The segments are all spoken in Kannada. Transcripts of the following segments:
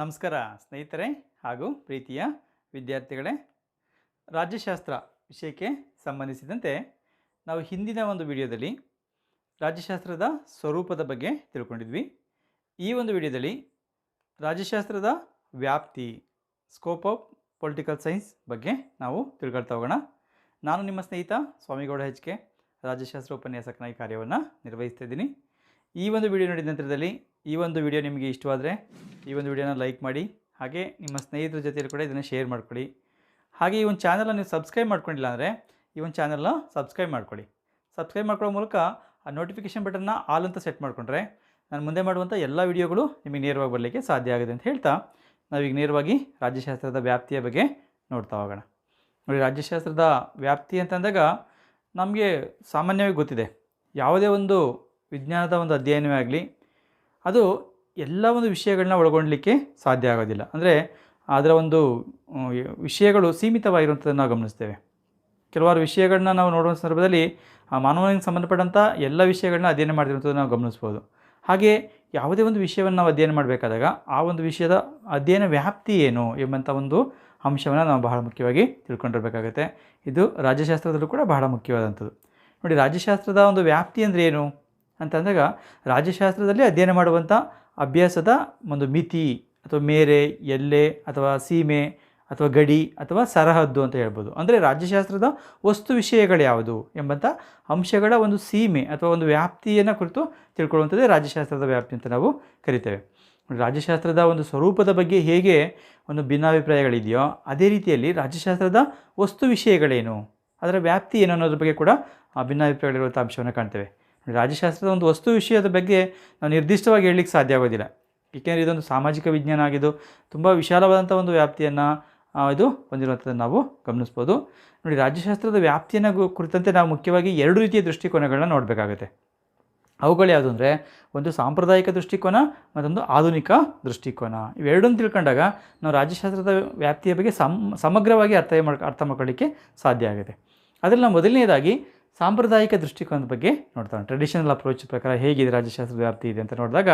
ನಮಸ್ಕಾರ ಸ್ನೇಹಿತರೆ ಹಾಗೂ ಪ್ರೀತಿಯ ವಿದ್ಯಾರ್ಥಿಗಳೇ. ರಾಜ್ಯಶಾಸ್ತ್ರ ವಿಷಯಕ್ಕೆ ಸಂಬಂಧಿಸಿದಂತೆ ನಾವು ಹಿಂದಿನ ಒಂದು ವಿಡಿಯೋದಲ್ಲಿ ರಾಜ್ಯಶಾಸ್ತ್ರದ ಸ್ವರೂಪದ ಬಗ್ಗೆ ತಿಳ್ಕೊಂಡಿದ್ವಿ. ಈ ಒಂದು ವಿಡಿಯೋದಲ್ಲಿ ರಾಜ್ಯಶಾಸ್ತ್ರದ ವ್ಯಾಪ್ತಿ ಸ್ಕೋಪ್ ಆಫ್ ಪೊಲಿಟಿಕಲ್ ಸೈನ್ಸ್ ಬಗ್ಗೆ ನಾವು ತಿಳ್ಕೊಳ್ತಾ ಹೋಗೋಣ. ನಾನು ನಿಮ್ಮ ಸ್ನೇಹಿತ ಸ್ವಾಮಿಗೌಡ ಹೆಚ್ ಕೆ ರಾಜ್ಯಶಾಸ್ತ್ರ ಉಪನ್ಯಾಸಕನಾಗಿ ಕಾರ್ಯವನ್ನು ನಿರ್ವಹಿಸ್ತಾ ಇದ್ದೀನಿ. ಈ ಒಂದು ವಿಡಿಯೋ ನೋಡಿದ ನಂತರದಲ್ಲಿ ಈ ಒಂದು ವಿಡಿಯೋ ನಿಮಗೆ ಇಷ್ಟವಾದರೆ ಈ ಒಂದು ವಿಡಿಯೋನ ಲೈಕ್ ಮಾಡಿ, ಹಾಗೆ ನಿಮ್ಮ ಸ್ನೇಹಿತರ ಜೊತೆಯಲ್ಲಿ ಕೂಡ ಇದನ್ನು ಶೇರ್ ಮಾಡ್ಕೊಳ್ಳಿ. ಹಾಗೆ ಈ ಒಂದು ಚಾನಲನ್ನು ನೀವು ಸಬ್ಸ್ಕ್ರೈಬ್ ಮಾಡ್ಕೊಂಡಿಲ್ಲ ಅಂದರೆ ಈ ಒಂದು ಚಾನಲ್ನ ಸಬ್ಸ್ಕ್ರೈಬ್ ಮಾಡ್ಕೊಳ್ಳಿ. ಸಬ್ಸ್ಕ್ರೈಬ್ ಮಾಡ್ಕೊಳ್ಳೋ ಮೂಲಕ ಆ ನೋಟಿಫಿಕೇಷನ್ ಬಟನ್ನ ಆಲ್ ಅಂತ ಸೆಟ್ ಮಾಡಿಕೊಂಡ್ರೆ ನಾನು ಮುಂದೆ ಮಾಡುವಂಥ ಎಲ್ಲ ವಿಡಿಯೋಗಳು ನಿಮಗೆ ನೇರವಾಗಿ ಬರಲಿಕ್ಕೆ ಸಾಧ್ಯ ಆಗುತ್ತೆ ಅಂತ ಹೇಳ್ತಾ ನಾವೀಗ ನೇರವಾಗಿ ರಾಜ್ಯಶಾಸ್ತ್ರದ ವ್ಯಾಪ್ತಿಯ ಬಗ್ಗೆ ನೋಡ್ತಾ ಹೋಗೋಣ. ನೋಡಿ, ರಾಜ್ಯಶಾಸ್ತ್ರದ ವ್ಯಾಪ್ತಿ ಅಂತಂದಾಗ ನಮಗೆ ಸಾಮಾನ್ಯವಾಗಿ ಗೊತ್ತಿದೆ. ಯಾವುದೇ ಒಂದು ವಿಜ್ಞಾನದ ಒಂದು ಅಧ್ಯಯನವೇ ಆಗಲಿ ಅದು ಎಲ್ಲ ಒಂದು ವಿಷಯಗಳನ್ನ ಒಳಗೊಳ್ಳಲಿಕ್ಕೆ ಸಾಧ್ಯ ಆಗೋದಿಲ್ಲ. ಅಂದರೆ ಅದರ ಒಂದು ವಿಷಯಗಳು ಸೀಮಿತವಾಗಿರುವಂಥದ್ದನ್ನು ನಾವು ಗಮನಿಸ್ತೇವೆ. ಕೆಲವಾರು ವಿಷಯಗಳನ್ನ ನಾವು ನೋಡುವ ಸಂದರ್ಭದಲ್ಲಿ ಮಾನವನಿಗೆ ಸಂಬಂಧಪಟ್ಟಂಥ ಎಲ್ಲ ವಿಷಯಗಳನ್ನ ಅಧ್ಯಯನ ಮಾಡಿರುವಂಥದ್ದು ನಾವು ಗಮನಿಸ್ಬೋದು. ಹಾಗೆ ಯಾವುದೇ ಒಂದು ವಿಷಯವನ್ನು ನಾವು ಅಧ್ಯಯನ ಮಾಡಬೇಕಾದಾಗ, ಆ ಒಂದು ವಿಷಯದ ಅಧ್ಯಯನ ವ್ಯಾಪ್ತಿ ಏನು ಎಂಬಂಥ ಒಂದು ಅಂಶವನ್ನು ನಾವು ಬಹಳ ಮುಖ್ಯವಾಗಿ ತಿಳ್ಕೊಂಡಿರಬೇಕಾಗುತ್ತೆ. ಇದು ರಾಜ್ಯಶಾಸ್ತ್ರದಲ್ಲೂ ಕೂಡ ಬಹಳ ಮುಖ್ಯವಾದಂಥದ್ದು. ನೋಡಿ, ರಾಜ್ಯಶಾಸ್ತ್ರದ ಒಂದು ವ್ಯಾಪ್ತಿ ಅಂದರೆ ಏನು? ಅಂತಂದಾಗ ರಾಜ್ಯಶಾಸ್ತ್ರದಲ್ಲಿ ಅಧ್ಯಯನ ಮಾಡುವಂಥ ಅಭ್ಯಾಸದ ಒಂದು ಮಿತಿ ಅಥವಾ ಮೇರೆ, ಎಲ್ಲೆ ಅಥವಾ ಸೀಮೆ ಅಥವಾ ಗಡಿ ಅಥವಾ ಸರಹದ್ದು ಅಂತ ಹೇಳ್ಬೋದು. ಅಂದರೆ ರಾಜ್ಯಶಾಸ್ತ್ರದ ವಸ್ತು ವಿಷಯಗಳು ಯಾವುದು ಎಂಬಂಥ ಅಂಶಗಳ ಒಂದು ಸೀಮೆ ಅಥವಾ ಒಂದು ವ್ಯಾಪ್ತಿಯನ್ನು ಕುರಿತು ತಿಳ್ಕೊಳ್ಳುವಂಥದ್ದೇ ರಾಜ್ಯಶಾಸ್ತ್ರದ ವ್ಯಾಪ್ತಿ ಅಂತ ನಾವು ಕರಿತೇವೆ. ರಾಜ್ಯಶಾಸ್ತ್ರದ ಒಂದು ಸ್ವರೂಪದ ಬಗ್ಗೆ ಹೇಗೆ ಒಂದು ಭಿನ್ನಾಭಿಪ್ರಾಯಗಳಿದೆಯೋ ಅದೇ ರೀತಿಯಲ್ಲಿ ರಾಜ್ಯಶಾಸ್ತ್ರದ ವಸ್ತು ವಿಷಯಗಳೇನು, ಅದರ ವ್ಯಾಪ್ತಿ ಏನು ಅನ್ನೋದ್ರ ಬಗ್ಗೆ ಕೂಡ ಭಿನ್ನಾಭಿಪ್ರಾಯಗಳಿರುವಂಥ ಅಂಶವನ್ನು ಕಾಣ್ತೇವೆ. ರಾಜ್ಯಶಾಸ್ತ್ರದ ಒಂದು ವಸ್ತು ವಿಷಯದ ಬಗ್ಗೆ ನಾವು ನಿರ್ದಿಷ್ಟವಾಗಿ ಹೇಳಲಿಕ್ಕೆ ಸಾಧ್ಯ ಆಗೋದಿಲ್ಲ. ಏಕೆಂದರೆ ಇದೊಂದು ಸಾಮಾಜಿಕ ವಿಜ್ಞಾನ ಆಗಿದ್ದು, ತುಂಬ ವಿಶಾಲವಾದಂಥ ಒಂದು ವ್ಯಾಪ್ತಿಯನ್ನು ಇದು ಹೊಂದಿರುವಂಥದ್ದನ್ನು ನಾವು ಗಮನಿಸ್ಬೋದು. ನೋಡಿ, ರಾಜ್ಯಶಾಸ್ತ್ರದ ವ್ಯಾಪ್ತಿಯನ್ನು ಕುರಿತಂತೆ ನಾವು ಮುಖ್ಯವಾಗಿ ಎರಡು ರೀತಿಯ ದೃಷ್ಟಿಕೋನಗಳನ್ನ ನೋಡಬೇಕಾಗುತ್ತೆ. ಅವುಗಳು ಯಾವುದು ಅಂದರೆ, ಒಂದು ಸಾಂಪ್ರದಾಯಿಕ ದೃಷ್ಟಿಕೋನ ಮತ್ತೊಂದು ಆಧುನಿಕ ದೃಷ್ಟಿಕೋನ. ಇವೆರಡನ್ನು ತಿಳ್ಕೊಂಡಾಗ ನಾವು ರಾಜ್ಯಶಾಸ್ತ್ರದ ವ್ಯಾಪ್ತಿಯ ಬಗ್ಗೆ ಸಮ್, ಸಮಗ್ರವಾಗಿ ಅರ್ಥ ಮಾಡ್, ಅರ್ಥ ಮಾಡ್ಕೊಳ್ಳಿಕ್ಕೆ ಸಾಧ್ಯ ಆಗುತ್ತೆ. ಅದರಲ್ಲಿ ನಾವು ಮೊದಲನೇದಾಗಿ ಸಾಂಪ್ರದಾಯಿಕ ದೃಷ್ಟಿಕೋನದ ಬಗ್ಗೆ ನೋಡ್ತಾ ಟ್ರೆಡಿಷನಲ್ ಅಪ್ರೋಚ್ ಪ್ರಕಾರ ಹೇಗಿದೆ ರಾಜ್ಯಶಾಸ್ತ್ರದ ವ್ಯಾಪ್ತಿ ಇದೆ ಅಂತ ನೋಡಿದಾಗ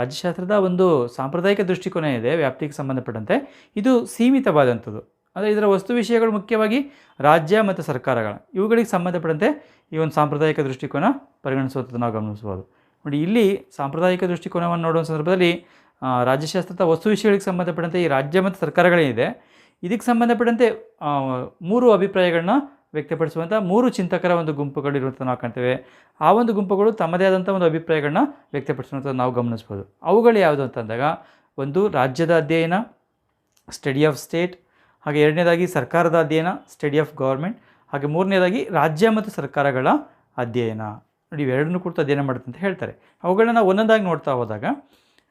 ರಾಜ್ಯಶಾಸ್ತ್ರದ ಒಂದು ಸಾಂಪ್ರದಾಯಿಕ ದೃಷ್ಟಿಕೋನ ಇದೆ, ವ್ಯಾಪ್ತಿಗೆ ಸಂಬಂಧಪಟ್ಟಂತೆ. ಇದು ಸೀಮಿತವಾದಂಥದ್ದು. ಅಂದರೆ ಇದರ ವಸ್ತು ವಿಷಯಗಳು ಮುಖ್ಯವಾಗಿ ರಾಜ್ಯ ಮತ್ತು ಸರ್ಕಾರಗಳ. ಇವುಗಳಿಗೆ ಸಂಬಂಧಪಟ್ಟಂತೆ ಈ ಒಂದು ಸಾಂಪ್ರದಾಯಿಕ ದೃಷ್ಟಿಕೋನ ಪರಿಗಣಿಸುವಂಥದ್ದು ನಾವು ಗಮನಿಸ್ಬೋದು ನೋಡಿ, ಇಲ್ಲಿ ಸಾಂಪ್ರದಾಯಿಕ ದೃಷ್ಟಿಕೋನವನ್ನು ನೋಡುವ ಸಂದರ್ಭದಲ್ಲಿ ರಾಜ್ಯಶಾಸ್ತ್ರದ ವಸ್ತು ವಿಷಯಗಳಿಗೆ ಸಂಬಂಧಪಟ್ಟಂತೆ ಈ ರಾಜ್ಯ ಮತ್ತು ಸರ್ಕಾರಗಳೇನಿದೆ, ಇದಕ್ಕೆ ಸಂಬಂಧಪಟ್ಟಂತೆ ಮೂರು ಅಭಿಪ್ರಾಯಗಳನ್ನ ವ್ಯಕ್ತಪಡಿಸುವಂಥ ಮೂರು ಚಿಂತಕರ ಒಂದು ಗುಂಪುಗಳು ಇರುವಂಥ ನಾವು ಕಾಣ್ತೇವೆ. ಆ ಒಂದು ಗುಂಪುಗಳು ತಮ್ಮದೇ ಆದಂಥ ಒಂದು ಅಭಿಪ್ರಾಯಗಳನ್ನ ವ್ಯಕ್ತಪಡಿಸುವಂಥದ್ದು ನಾವು ಗಮನಿಸ್ಬೋದು. ಅವುಗಳು ಯಾವುದು ಅಂತಂದಾಗ, ಒಂದು ರಾಜ್ಯದ ಅಧ್ಯಯನ ಸ್ಟಡಿ ಆಫ್ ಸ್ಟೇಟ್ ಹಾಗೆ ಎರಡನೇದಾಗಿ ಸರ್ಕಾರದ ಅಧ್ಯಯನ ಸ್ಟಡಿ ಆಫ್ ಗೌರ್ಮೆಂಟ್ ಹಾಗೆ ಮೂರನೇದಾಗಿ ರಾಜ್ಯ ಮತ್ತು ಸರ್ಕಾರಗಳ ಅಧ್ಯಯನ. ನೋಡಿ, ಇವೆರಡನ್ನೂ ಕುರಿತು ಅಧ್ಯಯನ ಮಾಡುತ್ತೆ ಅಂತ ಹೇಳ್ತಾರೆ. ಅವುಗಳನ್ನ ಒಂದೊಂದಾಗಿ ನೋಡ್ತಾ ಹೋದಾಗ,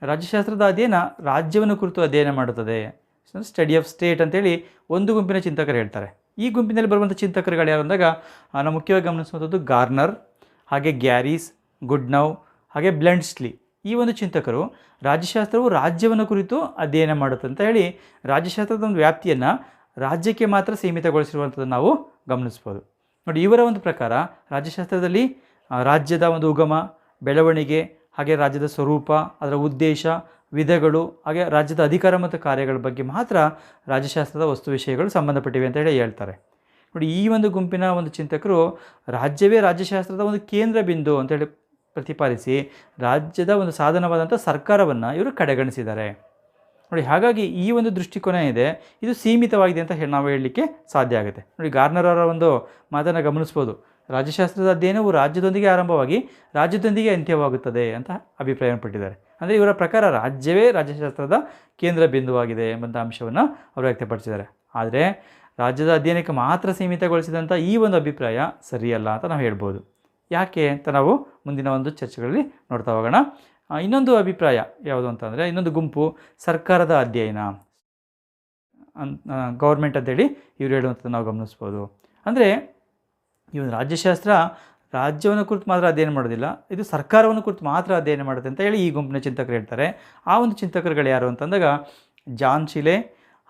ರಾಜ್ಯಶಾಸ್ತ್ರದ ಅಧ್ಯಯನ ರಾಜ್ಯವನ್ನು ಕುರಿತು ಅಧ್ಯಯನ ಮಾಡುತ್ತದೆ. ಸ್ಟಡಿ ಆಫ್ ಸ್ಟೇಟ್ ಅಂತೇಳಿ ಒಂದು ಗುಂಪಿನ ಚಿಂತಕರು ಹೇಳ್ತಾರೆ. ಈ ಗುಂಪಿನಲ್ಲಿ ಬರುವಂಥ ಚಿಂತಕರುಗಳು ಯಾರು ಅಂದಾಗ ನಾವು ಮುಖ್ಯವಾಗಿ ಗಮನಿಸುವಂಥದ್ದು ಗಾರ್ನರ್, ಹಾಗೆ ಗ್ಯಾರೀಸ್, ಗುಡ್ನೌ, ಹಾಗೆ ಬ್ಲೆಂಡ್ಸ್ಲಿ. ಈ ಒಂದು ಚಿಂತಕರು ರಾಜ್ಯಶಾಸ್ತ್ರವು ರಾಜ್ಯವನ್ನು ಕುರಿತು ಅಧ್ಯಯನ ಮಾಡುತ್ತೆ ಅಂತ ಹೇಳಿ ರಾಜ್ಯಶಾಸ್ತ್ರದ ಒಂದು ವ್ಯಾಪ್ತಿಯನ್ನು ರಾಜ್ಯಕ್ಕೆ ಮಾತ್ರ ಸೀಮಿತಗೊಳಿಸಿರುವಂಥದ್ದು ನಾವು ಗಮನಿಸ್ಬೋದು. ನೋಡಿ, ಇವರ ಒಂದು ಪ್ರಕಾರ ರಾಜ್ಯಶಾಸ್ತ್ರದಲ್ಲಿ ರಾಜ್ಯದ ಒಂದು ಉಗಮ, ಬೆಳವಣಿಗೆ, ಹಾಗೆ ರಾಜ್ಯದ ಸ್ವರೂಪ, ಅದರ ಉದ್ದೇಶ ವಿಧಗಳು, ಹಾಗೆ ರಾಜ್ಯದ ಅಧಿಕಾರ ಮತ್ತು ಕಾರ್ಯಗಳ ಬಗ್ಗೆ ಮಾತ್ರ ರಾಜ್ಯಶಾಸ್ತ್ರದ ವಸ್ತು ವಿಷಯಗಳು ಸಂಬಂಧಪಟ್ಟಿವೆ ಅಂತ ಹೇಳಿ ಹೇಳ್ತಾರೆ. ನೋಡಿ, ಈ ಒಂದು ಗುಂಪಿನ ಒಂದು ಚಿಂತಕರು ರಾಜ್ಯವೇ ರಾಜ್ಯಶಾಸ್ತ್ರದ ಒಂದು ಕೇಂದ್ರ ಬಿಂದು ಅಂತೇಳಿ ಪ್ರತಿಪಾದಿಸಿ ರಾಜ್ಯದ ಒಂದು ಸಾಧನವಾದಂಥ ಸರ್ಕಾರವನ್ನು ಇವರು ಕಡೆಗಣಿಸಿದ್ದಾರೆ. ನೋಡಿ, ಹಾಗಾಗಿ ಈ ಒಂದು ದೃಷ್ಟಿಕೋನ ಇದೆ, ಇದು ಸೀಮಿತವಾಗಿದೆ ಅಂತ ನಾವು ಹೇಳಲಿಕ್ಕೆ ಸಾಧ್ಯ ಆಗುತ್ತೆ. ನೋಡಿ, ಗಾರ್ನರ್ ಅವರ ಒಂದು ಮಾತನ್ನು ಗಮನಿಸ್ಬೋದು. ರಾಜ್ಯಶಾಸ್ತ್ರದ ಅಧ್ಯಯನವು ರಾಜ್ಯದೊಂದಿಗೆ ಆರಂಭವಾಗಿ ರಾಜ್ಯದೊಂದಿಗೆ ಅಂತ್ಯವಾಗುತ್ತದೆ ಅಂತ ಅಭಿಪ್ರಾಯವನ್ನು ಪಟ್ಟಿದ್ದಾರೆ. ಅಂದರೆ ಇವರ ಪ್ರಕಾರ ರಾಜ್ಯವೇ ರಾಜ್ಯಶಾಸ್ತ್ರದ ಕೇಂದ್ರ ಬಿಂದುವಾಗಿದೆ ಎಂಬಂಥ ಅಂಶವನ್ನು ಅವರು ವ್ಯಕ್ತಪಡಿಸಿದ್ದಾರೆ. ಆದರೆ ರಾಜ್ಯದ ಅಧ್ಯಯನಕ್ಕೆ ಮಾತ್ರ ಸೀಮಿತಗೊಳಿಸಿದಂಥ ಈ ಒಂದು ಅಭಿಪ್ರಾಯ ಸರಿಯಲ್ಲ ಅಂತ ನಾವು ಹೇಳ್ಬೋದು. ಯಾಕೆ ಅಂತ ನಾವು ಮುಂದಿನ ಒಂದು ಚರ್ಚೆಗಳಲ್ಲಿ ನೋಡ್ತಾ ಹೋಗೋಣ. ಇನ್ನೊಂದು ಅಭಿಪ್ರಾಯ ಯಾವುದು ಅಂತಂದರೆ ಇನ್ನೊಂದು ಗುಂಪು ಸರ್ಕಾರದ ಅಧ್ಯಯನ. ಗೌರ್ಮೆಂಟ್ ಅಂತೇಳಿ ಇವ್ರು ಹೇಳುವಂಥದ್ದು ನಾವು ಗಮನಿಸ್ಬೋದು. ಅಂದರೆ ಈ ಒಂದು ರಾಜ್ಯಶಾಸ್ತ್ರ ರಾಜ್ಯವನ್ನು ಕುರಿತು ಮಾತ್ರ ಅಧ್ಯಯನ ಮಾಡೋದಿಲ್ಲ, ಇದು ಸರ್ಕಾರವನ್ನು ಕುರಿತು ಮಾತ್ರ ಅಧ್ಯಯನ ಮಾಡುತ್ತೆ ಅಂತ ಹೇಳಿ ಈ ಗುಂಪಿನ ಚಿಂತಕರು ಹೇಳ್ತಾರೆ. ಆ ಒಂದು ಚಿಂತಕರುಗಳು ಯಾರು ಅಂತಂದಾಗ ಜಾನ್ ಶಿಲೆ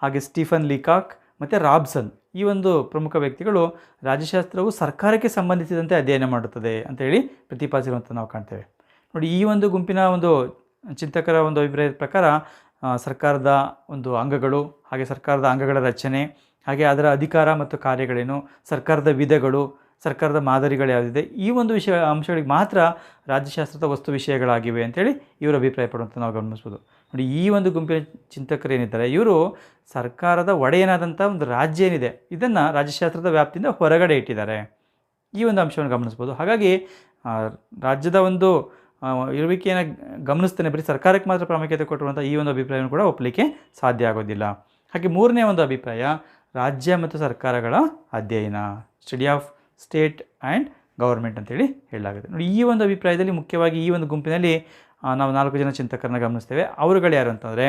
ಹಾಗೆ ಸ್ಟೀಫನ್ ಲಿಕಾಕ್ ಮತ್ತು ರಾಬ್ಸನ್. ಈ ಒಂದು ಪ್ರಮುಖ ವ್ಯಕ್ತಿಗಳು ರಾಜ್ಯಶಾಸ್ತ್ರವು ಸರ್ಕಾರಕ್ಕೆ ಸಂಬಂಧಿಸಿದಂತೆ ಅಧ್ಯಯನ ಮಾಡುತ್ತದೆ ಅಂತೇಳಿ ಪ್ರತಿಪಾದಿಸಿರುವಂಥ ನಾವು ಕಾಣ್ತೇವೆ. ನೋಡಿ, ಈ ಒಂದು ಗುಂಪಿನ ಒಂದು ಚಿಂತಕರ ಒಂದು ಅಭಿಪ್ರಾಯದ ಪ್ರಕಾರ ಸರ್ಕಾರದ ಒಂದು ಅಂಗಗಳು ಹಾಗೆ ಸರ್ಕಾರದ ಅಂಗಗಳ ರಚನೆ ಹಾಗೆ ಅದರ ಅಧಿಕಾರ ಮತ್ತು ಕಾರ್ಯಗಳೇನು, ಸರ್ಕಾರದ ವಿಧಗಳು ಸರ್ಕಾರದ ಮಾದರಿಗಳು ಯಾವುದಿದೆ, ಈ ಒಂದು ವಿಷಯ, ಅಂಶಗಳಿಗೆ ಮಾತ್ರ ರಾಜ್ಯಶಾಸ್ತ್ರದ ವಸ್ತು ವಿಷಯಗಳಾಗಿವೆ ಅಂತೇಳಿ ಇವರು ಅಭಿಪ್ರಾಯ ಪಡುವಂಥ ನಾವು ಗಮನಿಸ್ಬೋದು. ನೋಡಿ, ಈ ಒಂದು ಗುಂಪಿನ ಚಿಂತಕರು ಏನಿದ್ದಾರೆ, ಇವರು ಸರ್ಕಾರದ ಒಡೆಯನಾದಂಥ ಒಂದು ರಾಜ್ಯ ಏನಿದೆ, ಇದನ್ನು ರಾಜ್ಯಶಾಸ್ತ್ರದ ವ್ಯಾಪ್ತಿಯಿಂದ ಹೊರಗಡೆ ಇಟ್ಟಿದ್ದಾರೆ. ಈ ಒಂದು ಅಂಶವನ್ನು ಗಮನಿಸ್ಬೋದು. ಹಾಗಾಗಿ ರಾಜ್ಯದ ಒಂದು ಇರುವಿಕೆಯನ್ನು ಗಮನಿಸ್ತೇನೆ, ಬರೀ ಸರ್ಕಾರಕ್ಕೆ ಮಾತ್ರ ಪ್ರಾಮುಖ್ಯತೆ ಕೊಟ್ಟಿರುವಂಥ ಈ ಒಂದು ಅಭಿಪ್ರಾಯವನ್ನು ಕೂಡ ಒಪ್ಪಲಿಕ್ಕೆ ಸಾಧ್ಯ ಆಗೋದಿಲ್ಲ. ಹಾಗೆ ಮೂರನೇ ಒಂದು ಅಭಿಪ್ರಾಯ, ರಾಜ್ಯ ಮತ್ತು ಸರ್ಕಾರಗಳ ಅಧ್ಯಯನ. Study of state and government ಅಂತೇಳಿ ಹೇಳಲಾಗುತ್ತೆ. ನೋಡಿ, ಈ ಒಂದು ಅಭಿಪ್ರಾಯದಲ್ಲಿ ಮುಖ್ಯವಾಗಿ ಈ ಒಂದು ಗುಂಪಿನಲ್ಲಿ ನಾವು ನಾಲ್ಕು ಜನ ಚಿಂತಕರನ್ನ ಗಮನಿಸ್ತೇವೆ. ಅವರುಗಳು ಯಾರು ಅಂತಂದರೆ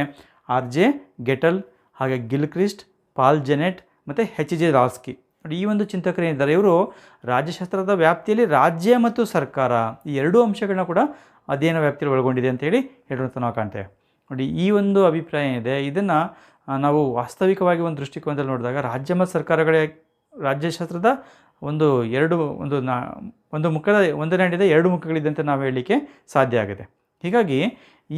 ಆರ್ ಜೆ ಗೆಟಲ್, ಹಾಗೆ ಗಿಲ್ಕ್ರಿಸ್ಟ್, ಪಾಲ್ ಜೆನೆಟ್ ಮತ್ತು ಹೆಚ್ ಜೆ ರಾಸ್ಕಿ ನೋಡಿ, ಈ ಒಂದು ಚಿಂತಕರು ಏನಿದ್ದಾರೆ, ಇವರು ರಾಜ್ಯಶಾಸ್ತ್ರದ ವ್ಯಾಪ್ತಿಯಲ್ಲಿ ರಾಜ್ಯ ಮತ್ತು ಸರ್ಕಾರ, ಈ ಎರಡೂ ಅಂಶಗಳನ್ನ ಕೂಡ ಅಧ್ಯಯನ ವ್ಯಾಪ್ತಿಯಲ್ಲಿ ಒಳಗೊಂಡಿದೆ ಅಂತೇಳಿ ಹೇಳುವಂಥ ನಾವು ಕಾಣ್ತೇವೆ. ನೋಡಿ, ಈ ಒಂದು ಅಭಿಪ್ರಾಯ ಏನಿದೆ, ಇದನ್ನು ನಾವು ವಾಸ್ತವಿಕವಾಗಿ ಒಂದು ದೃಷ್ಟಿಕೋನದಲ್ಲಿ ನೋಡಿದಾಗ ರಾಜ್ಯ ಮತ್ತು ಸರ್ಕಾರಗಳೇ, ರಾಜ್ಯಶಾಸ್ತ್ರದ ಒಂದು ಎರಡು ಒಂದು ನಾ ಒಂದು ಮುಖದ ಒಂದನೇ ಹಂಡಿದ ಎರಡು ಅಂತ ನಾವು ಹೇಳಲಿಕ್ಕೆ ಸಾಧ್ಯ ಆಗಿದೆ. ಹೀಗಾಗಿ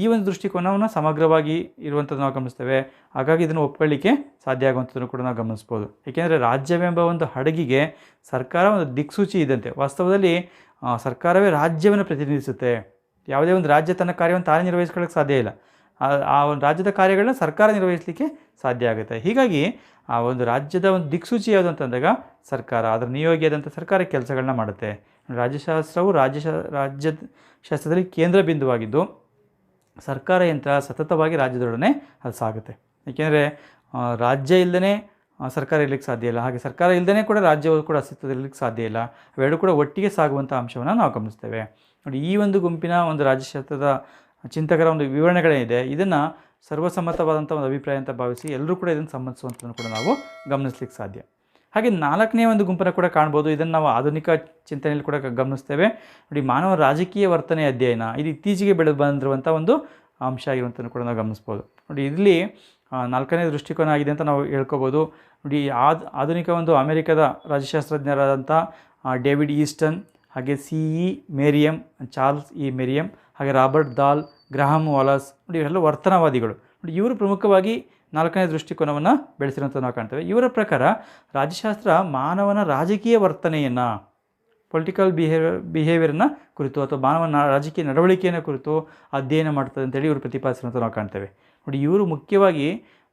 ಈ ಒಂದು ದೃಷ್ಟಿಕೋನವನ್ನು ಸಮಗ್ರವಾಗಿ ಇರುವಂಥದ್ದು ನಾವು ಗಮನಿಸ್ತೇವೆ. ಹಾಗಾಗಿ ಇದನ್ನು ಒಪ್ಕೊಳ್ಳಿಕ್ಕೆ ಸಾಧ್ಯ ಆಗುವಂಥದ್ದನ್ನು ಕೂಡ ನಾವು ಗಮನಿಸ್ಬೋದು. ಏಕೆಂದರೆ ರಾಜ್ಯವೆಂಬ ಒಂದು ಹಡಗಿಗೆ ಸರ್ಕಾರ ಒಂದು ದಿಕ್ಸೂಚಿ ಇದ್ದಂತೆ, ವಾಸ್ತವದಲ್ಲಿ ಸರ್ಕಾರವೇ ರಾಜ್ಯವನ್ನು ಪ್ರತಿನಿಧಿಸುತ್ತೆ. ಯಾವುದೇ ಒಂದು ರಾಜ್ಯ ತನ್ನ ಕಾರ್ಯವನ್ನು ತಾನೇ ನಿರ್ವಹಿಸ್ಕೊಳ್ಳೋಕ್ಕೆ ಸಾಧ್ಯ ಇಲ್ಲ. ಆ- ಒಂದು ರಾಜ್ಯದ ಕಾರ್ಯಗಳನ್ನ ಸರ್ಕಾರ ನಿರ್ವಹಿಸಲಿಕ್ಕೆ ಸಾಧ್ಯ ಆಗುತ್ತೆ. ಹೀಗಾಗಿ ಆ ಒಂದು ರಾಜ್ಯದ ಒಂದು ದಿಕ್ಸೂಚಿ ಯಾವುದು ಅಂತಂದಾಗ ಸರ್ಕಾರ, ಅದರ ನಿಯೋಗಿಯಾದಂಥ ಸರ್ಕಾರ ಕೆಲಸಗಳನ್ನ ಮಾಡುತ್ತೆ. ರಾಜ್ಯಶಾಸ್ತ್ರವು ರಾಜ್ಯ ರಾಜ್ಯ ಶಾಸ್ತ್ರದಲ್ಲಿ ಕೇಂದ್ರ ಬಿಂದುವಾಗಿದ್ದು ಸರ್ಕಾರ ಯಂತ್ರ ಸತತವಾಗಿ ರಾಜ್ಯದೊಡನೆ ಅದು ಸಾಗುತ್ತೆ. ಏಕೆಂದರೆ ರಾಜ್ಯ ಇಲ್ಲದೇ ಸರ್ಕಾರ ಇರಲಿಕ್ಕೆ ಸಾಧ್ಯ ಇಲ್ಲ. ಹಾಗೆ ಸರ್ಕಾರ ಇಲ್ಲದೇ ಕೂಡ ರಾಜ್ಯವು ಕೂಡ ಅಸ್ತಿತ್ವದಲ್ಲಿರಲಿಕ್ಕೆ ಸಾಧ್ಯ ಇಲ್ಲ. ಅವೆರಡೂ ಕೂಡ ಒಟ್ಟಿಗೆ ಸಾಗುವಂಥ ಅಂಶವನ್ನು ನಾವು ಗಮನಿಸ್ತೇವೆ. ನೋಡಿ, ಈ ಒಂದು ಗುಂಪಿನ ಒಂದು ರಾಜ್ಯಶಾಸ್ತ್ರದ ಚಿಂತಕರ ಒಂದು ವಿವರಣೆಗಳೇನಿದೆ, ಇದನ್ನು ಸರ್ವಸಮ್ಮತವಾದಂಥ ಒಂದು ಅಭಿಪ್ರಾಯ ಅಂತ ಭಾವಿಸಿ ಎಲ್ಲರೂ ಕೂಡ ಇದನ್ನು ಸಮ್ಮತಿಸುವಂಥದ್ದನ್ನು ಕೂಡ ನಾವು ಗಮನಿಸ್ಲಿಕ್ಕೆ ಸಾಧ್ಯ. ಹಾಗೆ ನಾಲ್ಕನೇ ಒಂದು ಗುಂಪನ್ನು ಕೂಡ ಕಾಣ್ಬೋದು. ಇದನ್ನು ನಾವು ಆಧುನಿಕ ಚಿಂತನೆಯಲ್ಲಿ ಕೂಡ ಗಮನಿಸ್ತೇವೆ. ನೋಡಿ, ಮಾನವ ರಾಜಕೀಯ ವರ್ತನೆ ಅಧ್ಯಯನ ಇದು ಇತ್ತೀಚೆಗೆ ಬೆಳೆದು ಬಂದಿರುವಂಥ ಒಂದು ಅಂಶ ಆಗಿರುವಂಥದ್ದು ಕೂಡ ನಾವು ಗಮನಿಸ್ಬೋದು. ನೋಡಿ, ಇಲ್ಲಿ ನಾಲ್ಕನೇ ದೃಷ್ಟಿಕೋನ ಆಗಿದೆ ಅಂತ ನಾವು ಹೇಳ್ಕೋಬೋದು. ನೋಡಿ, ಆದ್, ಆಧುನಿಕ ಒಂದು ಅಮೆರಿಕದ ರಾಜ್ಯಶಾಸ್ತ್ರಜ್ಞರಾದಂಥ ಡೇವಿಡ್ ಈಸ್ಟನ್, ಹಾಗೆ C E Merriam Charles E Merriam ಹಾಗೆ ರಾಬರ್ಟ್ ದಾಲ್ ಗ್ರಹಾಮ್ ವಾಲಸ್, ನೋಡಿ ಇವರೆಲ್ಲ ವರ್ತನವಾದಿಗಳು. ನೋಡಿ ಇವರು ಪ್ರಮುಖವಾಗಿ ನಾಲ್ಕನೇ ದೃಷ್ಟಿಕೋನವನ್ನು ಬೆಳೆಸಿರುವಂಥ ನಾವು ಕಾಣ್ತೇವೆ. ಇವರ ಪ್ರಕಾರ ರಾಜ್ಯಶಾಸ್ತ್ರ ಮಾನವನ ರಾಜಕೀಯ ವರ್ತನೆಯನ್ನು ಪೊಲಿಟಿಕಲ್ ಬಿಹೇವಿಯರ್ ಬಿಹೇವಿಯರ್ನ ಕುರಿತು ಅಥವಾ ಮಾನವನ ರಾಜಕೀಯ ನಡವಳಿಕೆಯನ್ನು ಕುರಿತು ಅಧ್ಯಯನ ಮಾಡ್ತದೆ ಅಂತೇಳಿ ಇವರು ಪ್ರತಿಪಾದಿಸಿರುವಂಥ ನಾವು ಕಾಣ್ತೇವೆ. ನೋಡಿ ಇವರು ಮುಖ್ಯವಾಗಿ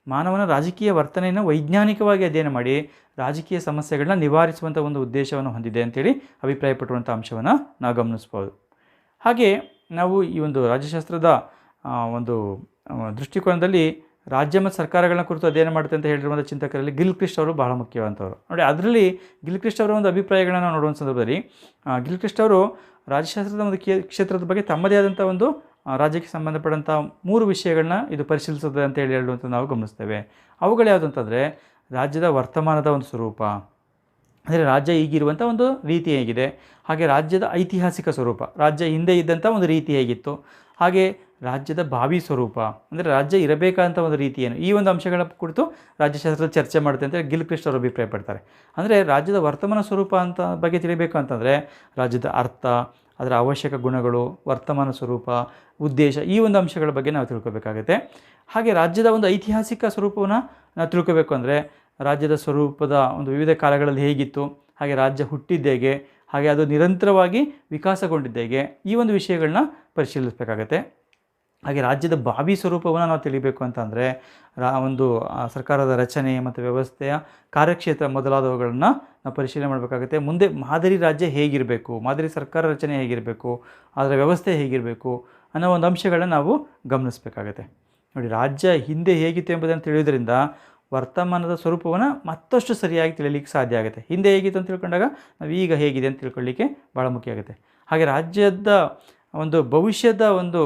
ಮಾನವನ ರಾಜಕೀಯ ವರ್ತನೆಯನ್ನು ವೈಜ್ಞಾನಿಕವಾಗಿ ಅಧ್ಯಯನ ಮಾಡಿ ರಾಜಕೀಯ ಸಮಸ್ಯೆಗಳನ್ನ ನಿವಾರಿಸುವಂಥ ಒಂದು ಉದ್ದೇಶವನ್ನು ಹೊಂದಿದೆ ಅಂತೇಳಿ ಅಭಿಪ್ರಾಯಪಟ್ಟಿರುವಂಥ ಅಂಶವನ್ನು ನಾವು ಗಮನಿಸ್ಬೋದು. ಹಾಗೆ ನಾವು ಈ ಒಂದು ರಾಜ್ಯಶಾಸ್ತ್ರದ ಒಂದು ದೃಷ್ಟಿಕೋನದಲ್ಲಿ ರಾಜ್ಯ ಮತ್ತು ಸರ್ಕಾರಗಳನ್ನ ಕುರಿತು ಅಧ್ಯಯನ ಮಾಡುತ್ತೆ ಅಂತ ಹೇಳಿರುವಂಥ ಚಿಂತಕರಲ್ಲಿ ಗಿಲ್ ಕ್ರಿಸ್ಟ್ ಅವರು ಬಹಳ ಮುಖ್ಯವಂಥವ್ರು ನೋಡಿ, ಅದರಲ್ಲಿ ಗಿಲ್ ಕ್ರಿಸ್ಟ್ ಅವರ ಒಂದು ಅಭಿಪ್ರಾಯಗಳನ್ನ ನಾವು ನೋಡುವಂಥ ಸಂದರ್ಭದಲ್ಲಿ ಗಿಲ್ ಕ್ರಿಸ್ಟ್ ಅವರು ರಾಜ್ಯಶಾಸ್ತ್ರದ ಒಂದು ಕ್ಷೇತ್ರದ ಬಗ್ಗೆ ತಮ್ಮದೇ ಆದಂಥ ಒಂದು ರಾಜ್ಯಕ್ಕೆ ಸಂಬಂಧಪಟ್ಟಂಥ ಮೂರು ವಿಷಯಗಳನ್ನ ಇದು ಪರಿಶೀಲಿಸುತ್ತದೆ ಅಂತ ಹೇಳಿ ಹೇಳುವಂಥ ನಾವು ಗಮನಿಸ್ತೇವೆ. ಅವುಗಳು ಯಾವುದು ಅಂತಂದರೆ ರಾಜ್ಯದ ವರ್ತಮಾನದ ಒಂದು ಸ್ವರೂಪ. ಅಂದರೆ ರಾಜ್ಯ ಈಗಿರುವಂಥ ಒಂದು ರೀತಿ ಹೇಗಿದೆ. ಹಾಗೆ ರಾಜ್ಯದ ಐತಿಹಾಸಿಕ ಸ್ವರೂಪ, ರಾಜ್ಯ ಹಿಂದೆ ಇದ್ದಂಥ ಒಂದು ರೀತಿ ಹೇಗಿತ್ತು? ಹಾಗೆ ರಾಜ್ಯದ ಭಾವಿ ಸ್ವರೂಪ, ಅಂದರೆ ರಾಜ್ಯ ಇರಬೇಕಾದಂಥ ಒಂದು ರೀತಿ ಏನು? ಈ ಒಂದು ಅಂಶಗಳ ಕುರಿತು ರಾಜ್ಯಶಾಸ್ತ್ರದ ಚರ್ಚೆ ಮಾಡುತ್ತೆ ಅಂತ ಗಿಲ್ ಕ್ರಿಸ್ಟ್ ಅವರು ಅಭಿಪ್ರಾಯ ಪಡ್ತಾರೆ ಅಂದರೆ ರಾಜ್ಯದ ವರ್ತಮಾನ ಸ್ವರೂಪ ಅಂತ ಬಗ್ಗೆ ತಿಳಿಬೇಕು ಅಂತಂದರೆ ರಾಜ್ಯದ ಅರ್ಥ, ಅದರ ಅವಶ್ಯಕ ಗುಣಗಳು, ವರ್ತಮಾನ ಸ್ವರೂಪ, ಉದ್ದೇಶ ಈ ಒಂದು ಅಂಶಗಳ ಬಗ್ಗೆ ನಾವು ತಿಳ್ಕೊಬೇಕಾಗುತ್ತೆ. ಹಾಗೆ ರಾಜ್ಯದ ಒಂದು ಐತಿಹಾಸಿಕ ಸ್ವರೂಪವನ್ನು ನಾವು ತಿಳ್ಕೊಬೇಕು ಅಂದರೆ ರಾಜ್ಯದ ಸ್ವರೂಪದ ಒಂದು ವಿವಿಧ ಕಾಲಗಳಲ್ಲಿ ಹೇಗಿತ್ತು? ಹಾಗೆ ರಾಜ್ಯ ಹುಟ್ಟಿದ್ದೇಗೆ ಹಾಗೆ ಅದು ನಿರಂತರವಾಗಿ ವಿಕಾಸಗೊಂಡಿದ್ದೇಗೆ ಈ ಒಂದು ವಿಷಯಗಳನ್ನ ಪರಿಶೀಲಿಸಬೇಕಾಗತ್ತೆ. ಹಾಗೆ ರಾಜ್ಯದ ಭಾವಿ ಸ್ವರೂಪವನ್ನು ನಾವು ತಿಳಿಬೇಕು ಅಂತಂದರೆ, ರಾ ಒಂದು ಸರ್ಕಾರದ ರಚನೆ ಮತ್ತು ವ್ಯವಸ್ಥೆಯ ಕಾರ್ಯಕ್ಷೇತ್ರ ಮೊದಲಾದವುಗಳನ್ನು ನಾವು ಪರಿಶೀಲನೆ ಮಾಡಬೇಕಾಗುತ್ತೆ. ಮುಂದೆ ಮಾದರಿ ರಾಜ್ಯ ಹೇಗಿರಬೇಕು, ಮಾದರಿ ಸರ್ಕಾರ ರಚನೆ ಹೇಗಿರಬೇಕು, ಅದರ ವ್ಯವಸ್ಥೆ ಹೇಗಿರಬೇಕು ಅನ್ನೋ ಒಂದು ಅಂಶಗಳನ್ನ ನಾವು ಗಮನಿಸಬೇಕಾಗತ್ತೆ. ನೋಡಿ, ರಾಜ್ಯ ಹಿಂದೆ ಹೇಗಿತ್ತು ಎಂಬುದನ್ನು ತಿಳಿಯೋದ್ರಿಂದ ವರ್ತಮಾನದ ಸ್ವರೂಪವನ್ನು ಮತ್ತಷ್ಟು ಸರಿಯಾಗಿ ತಿಳಿಯಲಿಕ್ಕೆ ಸಾಧ್ಯ ಆಗುತ್ತೆ. ಹಿಂದೆ ಹೇಗಿತ್ತು ಅಂತ ತಿಳ್ಕೊಂಡಾಗ ನಾವು ಈಗ ಹೇಗಿದೆ ಅಂತ ತಿಳ್ಕೊಳ್ಳಿಕ್ಕೆ ಭಾಳ ಮುಖ್ಯ ಆಗುತ್ತೆ. ಹಾಗೆ ರಾಜ್ಯದ ಒಂದು ಭವಿಷ್ಯದ ಒಂದು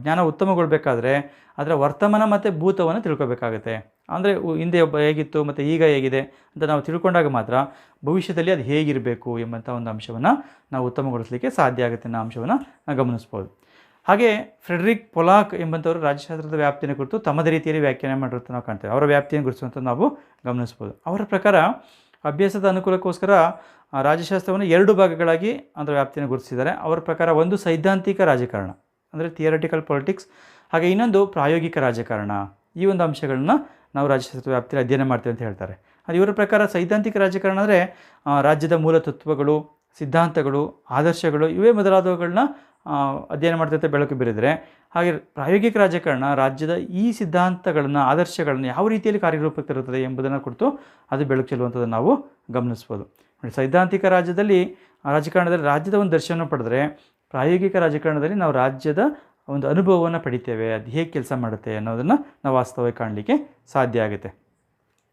ಜ್ಞಾನ ಉತ್ತಮಗೊಳ್ಬೇಕಾದ್ರೆ ಅದರ ವರ್ತಮಾನ ಮತ್ತು ಭೂತವನ್ನು ತಿಳ್ಕೊಬೇಕಾಗುತ್ತೆ. ಅಂದರೆ ಹಿಂದೆ ಒಬ್ಬ ಹೇಗಿತ್ತು ಮತ್ತು ಈಗ ಹೇಗಿದೆ ಅಂತ ನಾವು ತಿಳ್ಕೊಂಡಾಗ ಮಾತ್ರ ಭವಿಷ್ಯದಲ್ಲಿ ಅದು ಹೇಗಿರಬೇಕು ಎಂಬಂಥ ಒಂದು ಅಂಶವನ್ನು ನಾವು ಉತ್ತಮಗೊಳಿಸಲಿಕ್ಕೆ ಸಾಧ್ಯ ಆಗುತ್ತೆ ಅನ್ನೋ ಅಂಶವನ್ನು ನಾವು ಗಮನಿಸ್ಬೋದು. ಹಾಗೆ ಫ್ರೆಡ್ರಿಕ್ ಪೊಲಾಕ್ ಎಂಬಂಥವರು ರಾಜ್ಯಶಾಸ್ತ್ರದ ವ್ಯಾಪ್ತಿಯನ್ನು ಕುರಿತು ತಮ್ಮದೇ ರೀತಿಯಲ್ಲಿ ವ್ಯಾಖ್ಯಾನ ಮಾಡಿರುತ್ತೆ ನಾವು ಕಾಣ್ತೇವೆ. ಅವರ ವ್ಯಾಪ್ತಿಯನ್ನು ಗುರುತಿಸುವಂಥ ನಾವು ಗಮನಿಸ್ಬೋದು ಅವರ ಪ್ರಕಾರ ಅಭ್ಯಾಸದ ಅನುಕೂಲಕ್ಕೋಸ್ಕರ ರಾಜ್ಯಶಾಸ್ತ್ರವನ್ನು ಎರಡು ಭಾಗಗಳಾಗಿ ಅದರ ವ್ಯಾಪ್ತಿಯನ್ನು ಗುರುತಿಸಿದ್ದಾರೆ. ಅವರ ಪ್ರಕಾರ ಒಂದು ಸೈದ್ಧಾಂತಿಕ ರಾಜಕಾರಣ, ಅಂದರೆ ಥಿಯರಿಟಿಕಲ್ ಪೊಲಿಟಿಕ್ಸ್ ಹಾಗೆ ಇನ್ನೊಂದು ಪ್ರಾಯೋಗಿಕ ರಾಜಕಾರಣ. ಈ ಒಂದು ಅಂಶಗಳನ್ನ ನಾವು ರಾಜ್ಯಶಾಸ್ತ್ರ ವ್ಯಾಪ್ತಿಯಲ್ಲಿ ಅಧ್ಯಯನ ಮಾಡ್ತೇವೆ ಅಂತ ಹೇಳ್ತಾರೆ. ಅದು ಇವರ ಪ್ರಕಾರ ಸೈದ್ಧಾಂತಿಕ ರಾಜಕಾರಣ ಅಂದರೆ ರಾಜ್ಯದ ಮೂಲ ತತ್ವಗಳು ಸಿದ್ಧಾಂತಗಳು, ಆದರ್ಶಗಳು, ಇವೇ ಮೊದಲಾದವುಗಳನ್ನ ಅಧ್ಯಯನ ಮಾಡ್ತಿರ್ತಾರೆ ಬೆಳಕು ಬೀರಿದರೆ, ಹಾಗೆ ಪ್ರಾಯೋಗಿಕ ರಾಜಕಾರಣ ರಾಜ್ಯದ ಈ ಸಿದ್ಧಾಂತಗಳನ್ನು, ಆದರ್ಶಗಳನ್ನು ಯಾವ ರೀತಿಯಲ್ಲಿ ಕಾರ್ಯರೂಪಕ್ಕೆ ತರುತ್ತದೆ ಎಂಬುದನ್ನು ಕುರಿತು ಅದು ಬೆಳಕು ಚೆಲ್ಲುವಂಥದ್ದನ್ನು ನಾವು ಗಮನಿಸ್ಬೋದು. ಸೈದ್ಧಾಂತಿಕ ರಾಜ್ಯದಲ್ಲಿ ರಾಜಕಾರಣದಲ್ಲಿ ರಾಜ್ಯದ ಒಂದು ದರ್ಶನ ಪಡೆದರೆ, ಪ್ರಾಯೋಗಿಕ ರಾಜಕಾರಣದಲ್ಲಿ ನಾವು ರಾಜ್ಯದ ಒಂದು ಅನುಭವವನ್ನು ಪಡಿತೇವೆ, ಅದು ಹೇಗೆ ಕೆಲಸ ಮಾಡುತ್ತೆ ಅನ್ನೋದನ್ನು ನಾವು ವಾಸ್ತವವಾಗಿ ಕಾಣಲಿಕ್ಕೆ ಸಾಧ್ಯ ಆಗುತ್ತೆ.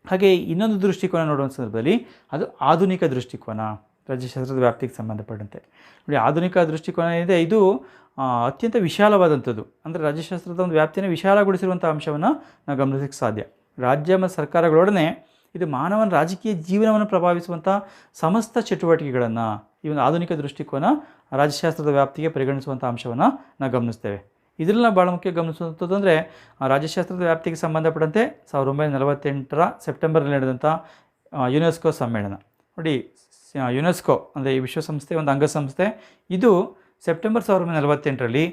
ಹಾಗೆ ಇನ್ನೊಂದು ದೃಷ್ಟಿಕೋನ ನೋಡುವ ಸಂದರ್ಭದಲ್ಲಿ ಅದು ಆಧುನಿಕ ದೃಷ್ಟಿಕೋನ. ರಾಜ್ಯಶಾಸ್ತ್ರದ ವ್ಯಾಪ್ತಿಗೆ ಸಂಬಂಧಪಟ್ಟಂತೆ. ನೋಡಿ, ಆಧುನಿಕ ದೃಷ್ಟಿಕೋನ ಏನಿದೆ, ಇದು ಅತ್ಯಂತ ವಿಶಾಲವಾದಂಥದ್ದು. ಅಂದರೆ ರಾಜ್ಯಶಾಸ್ತ್ರದ ಒಂದು ವ್ಯಾಪ್ತಿಯನ್ನು ವಿಶಾಲಗೊಳಿಸಿರುವಂಥ ಅಂಶವನ್ನು ನಾವು ಗಮನಿಸೋಕ್ಕೆ ಸಾಧ್ಯ. ರಾಜ್ಯ ಮತ್ತು ಸರ್ಕಾರಗಳೊಡನೆ ಇದು ಮಾನವನ ರಾಜಕೀಯ ಜೀವನವನ್ನು ಪ್ರಭಾವಿಸುವಂಥ ಸಮಸ್ತ ಚಟುವಟಿಕೆಗಳನ್ನು, ಈ ಒಂದು ಆಧುನಿಕ ದೃಷ್ಟಿಕೋನ ರಾಜ್ಯಶಾಸ್ತ್ರದ ವ್ಯಾಪ್ತಿಗೆ ಪರಿಗಣಿಸುವಂಥ ಅಂಶವನ್ನು ನಾವು ಗಮನಿಸ್ತೇವೆ. ಇದರಲ್ಲಿ ನಾವು ಭಾಳ ಮುಖ್ಯ ಗಮನಿಸುವಂಥದ್ದು ಅಂದರೆ ರಾಜ್ಯಶಾಸ್ತ್ರದ ವ್ಯಾಪ್ತಿಗೆ ಸಂಬಂಧಪಟ್ಟಂತೆ ಸಾವಿರದ ಒಂಬೈನೂರ ನಲವತ್ತೆಂಟರ ಸೆಪ್ಟೆಂಬರ್ನಲ್ಲಿ ನಡೆದಂಥ ಯುನೆಸ್ಕೋ ಸಮ್ಮೇಳನ. ನೋಡಿ ಯುನೆಸ್ಕೋ, ಅಂದರೆ ಈ ವಿಶ್ವಸಂಸ್ಥೆ, ಒಂದು ಅಂಗಸಂಸ್ಥೆ, ಇದು ಸೆಪ್ಟೆಂಬರ್ ಸಾವಿರದ ಒಂಬೈನೂರ ನಲವತ್ತೆಂಟರಲ್ಲಿ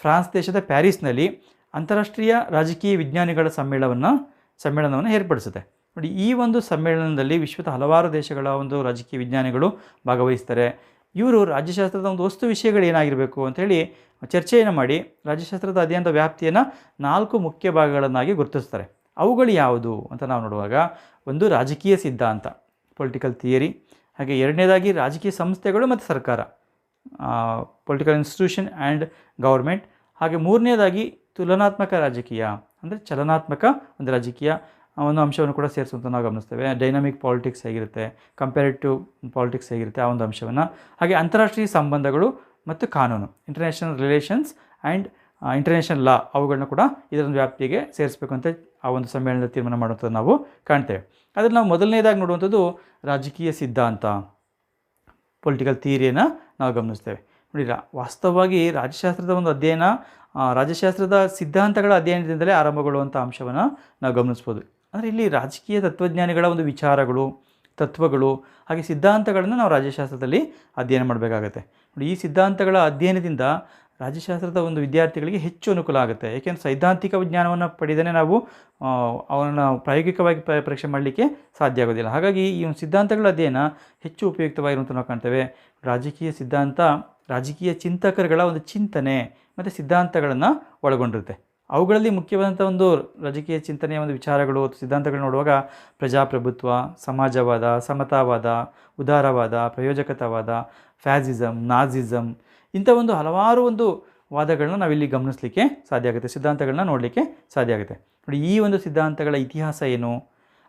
ಫ್ರಾನ್ಸ್ ದೇಶದ ಪ್ಯಾರಿಸ್ನಲ್ಲಿ ಅಂತಾರಾಷ್ಟ್ರೀಯ ರಾಜಕೀಯ ವಿಜ್ಞಾನಿಗಳ ಸಮ್ಮೇಳನವನ್ನು ಸಮ್ಮೇಳನವನ್ನು ಏರ್ಪಡಿಸುತ್ತೆ. ನೋಡಿ, ಈ ಒಂದು ಸಮ್ಮೇಳನದಲ್ಲಿ ವಿಶ್ವದ ಹಲವಾರು ದೇಶಗಳ ಒಂದು ರಾಜಕೀಯ ವಿಜ್ಞಾನಿಗಳು ಭಾಗವಹಿಸ್ತಾರೆ. ಇವರು ರಾಜ್ಯಶಾಸ್ತ್ರದ ಒಂದು ವಸ್ತು ವಿಷಯಗಳು ಏನಾಗಿರಬೇಕು ಅಂಥೇಳಿ ಚರ್ಚೆಯನ್ನು ಮಾಡಿ ರಾಜ್ಯಶಾಸ್ತ್ರದ ಅಧ್ಯಯನದ ವ್ಯಾಪ್ತಿಯನ್ನು ನಾಲ್ಕು ಮುಖ್ಯ ಭಾಗಗಳನ್ನಾಗಿ ಗುರುತಿಸ್ತಾರೆ. ಅವುಗಳು ಯಾವುದು ಅಂತ ನಾವು ನೋಡುವಾಗ, ಒಂದು ರಾಜಕೀಯ ಸಿದ್ಧಾಂತ, ಪೊಲಿಟಿಕಲ್ ಥಿಯರಿ ಹಾಗೆ ಎರಡನೇದಾಗಿ ರಾಜಕೀಯ ಸಂಸ್ಥೆಗಳು ಮತ್ತು ಸರ್ಕಾರ ಪೊಲಿಟಿಕಲ್ ಇನ್ಸ್ಟಿಟ್ಯೂಷನ್ ಆ್ಯಂಡ್ ಗೌರ್ಮೆಂಟ್ ಹಾಗೆ ಮೂರನೇದಾಗಿ ತುಲನಾತ್ಮಕ ರಾಜಕೀಯ, ಅಂದರೆ ಚಲನಾತ್ಮಕ ಒಂದು ರಾಜಕೀಯ ಒಂದು ಅಂಶವನ್ನು ಕೂಡ ಸೇರಿಸುವಂತ ನಾವು ಗಮನಿಸ್ತೇವೆ. ಡೈನಾಮಿಕ್ ಪಾಲಿಟಿಕ್ಸ್ ಹೇಗಿರುತ್ತೆ ಕಂಪೇರಿಟಿವ್ ಪಾಲಿಟಿಕ್ಸ್ ಹೇಗಿರುತ್ತೆ ಆ ಒಂದು ಅಂಶವನ್ನು. ಹಾಗೆ ಅಂತಾರಾಷ್ಟ್ರೀಯ ಸಂಬಂಧಗಳು ಮತ್ತು ಕಾನೂನು international relations and international law ಅವುಗಳನ್ನ ಕೂಡ ಇದರ ವ್ಯಾಪ್ತಿಗೆ ಸೇರಿಸಬೇಕು ಅಂತ ಆ ಒಂದು ಸಮ್ಮೇಳನದ ತೀರ್ಮಾನ ಮಾಡುವಂಥದ್ದು ನಾವು ಕಾಣ್ತೇವೆ. ಆದರೆ ನಾವು ಮೊದಲನೇದಾಗಿ ನೋಡುವಂಥದ್ದು ರಾಜಕೀಯ ಸಿದ್ಧಾಂತ ಪೊಲಿಟಿಕಲ್ ಥಿಯರಿಯನ್ನು ನಾವು ಗಮನಿಸ್ತೇವೆ. ನೋಡಿ ವಾಸ್ತವವಾಗಿ ರಾಜ್ಯಶಾಸ್ತ್ರದ ಒಂದು ಅಧ್ಯಯನ ರಾಜ್ಯಶಾಸ್ತ್ರದ ಸಿದ್ಧಾಂತಗಳ ಅಧ್ಯಯನದಿಂದಲೇ ಆರಂಭಗೊಳ್ಳುವಂಥ ಅಂಶವನ್ನು ನಾವು ಗಮನಿಸ್ಬೋದು. ಅಂದರೆ ಇಲ್ಲಿ ರಾಜಕೀಯ ತತ್ವಜ್ಞಾನಿಗಳ ಒಂದು ವಿಚಾರಗಳು, ತತ್ವಗಳು, ಹಾಗೆ ಸಿದ್ಧಾಂತಗಳನ್ನು ನಾವು ರಾಜ್ಯಶಾಸ್ತ್ರದಲ್ಲಿ ಅಧ್ಯಯನ ಮಾಡಬೇಕಾಗತ್ತೆ. ನೋಡಿ, ಈ ಸಿದ್ಧಾಂತಗಳ ಅಧ್ಯಯನದಿಂದ ರಾಜ್ಯಶಾಸ್ತ್ರದ ಒಂದು ವಿದ್ಯಾರ್ಥಿಗಳಿಗೆ ಹೆಚ್ಚು ಅನುಕೂಲ ಆಗುತ್ತೆ. ಏಕೆಂದರೆ ಸೈದ್ಧಾಂತಿಕ ವಿಜ್ಞಾನವನ್ನು ಪಡೆದೇ ನಾವು ಅವರನ್ನು ಪ್ರಾಯೋಗಿಕವಾಗಿ ಪರೀಕ್ಷೆ ಮಾಡಲಿಕ್ಕೆ ಸಾಧ್ಯ ಆಗೋದಿಲ್ಲ. ಹಾಗಾಗಿ ಈ ಒಂದು ಸಿದ್ಧಾಂತಗಳ ಅಧ್ಯಯನ ಹೆಚ್ಚು ಉಪಯುಕ್ತವಾಗಿರುವಂಥ ನಾವು ಕಾಣ್ತೇವೆ. ರಾಜಕೀಯ ಸಿದ್ಧಾಂತ, ರಾಜಕೀಯ ಚಿಂತಕರುಗಳ ಒಂದು ಚಿಂತನೆ ಮತ್ತು ಸಿದ್ಧಾಂತಗಳನ್ನು ಒಳಗೊಂಡಿರುತ್ತೆ. ಅವುಗಳಲ್ಲಿ ಮುಖ್ಯವಾದಂಥ ಒಂದು ರಾಜಕೀಯ ಚಿಂತನೆಯ ಒಂದು ವಿಚಾರಗಳು ಅಥವಾ ಸಿದ್ಧಾಂತಗಳು ನೋಡುವಾಗ ಪ್ರಜಾಪ್ರಭುತ್ವ, ಸಮಾಜವಾದ, ಸಮತಾವಾದ, ಉದಾರವಾದ, ಪ್ರಯೋಜಕತಾವಾದ ಫ್ಯಾಸಿಸಮ್ ನಾಜಿಸಮ್ ಇಂಥ ಒಂದು ಹಲವಾರು ಒಂದು ವಾದಗಳನ್ನ ನಾವಿಲ್ಲಿ ಗಮನಿಸಲಿಕ್ಕೆ ಸಾಧ್ಯ ಆಗುತ್ತೆ. ಸಿದ್ಧಾಂತಗಳನ್ನ ನೋಡಲಿಕ್ಕೆ ಸಾಧ್ಯ ಆಗುತ್ತೆ. ನೋಡಿ, ಈ ಒಂದು ಸಿದ್ಧಾಂತಗಳ ಇತಿಹಾಸ ಏನು?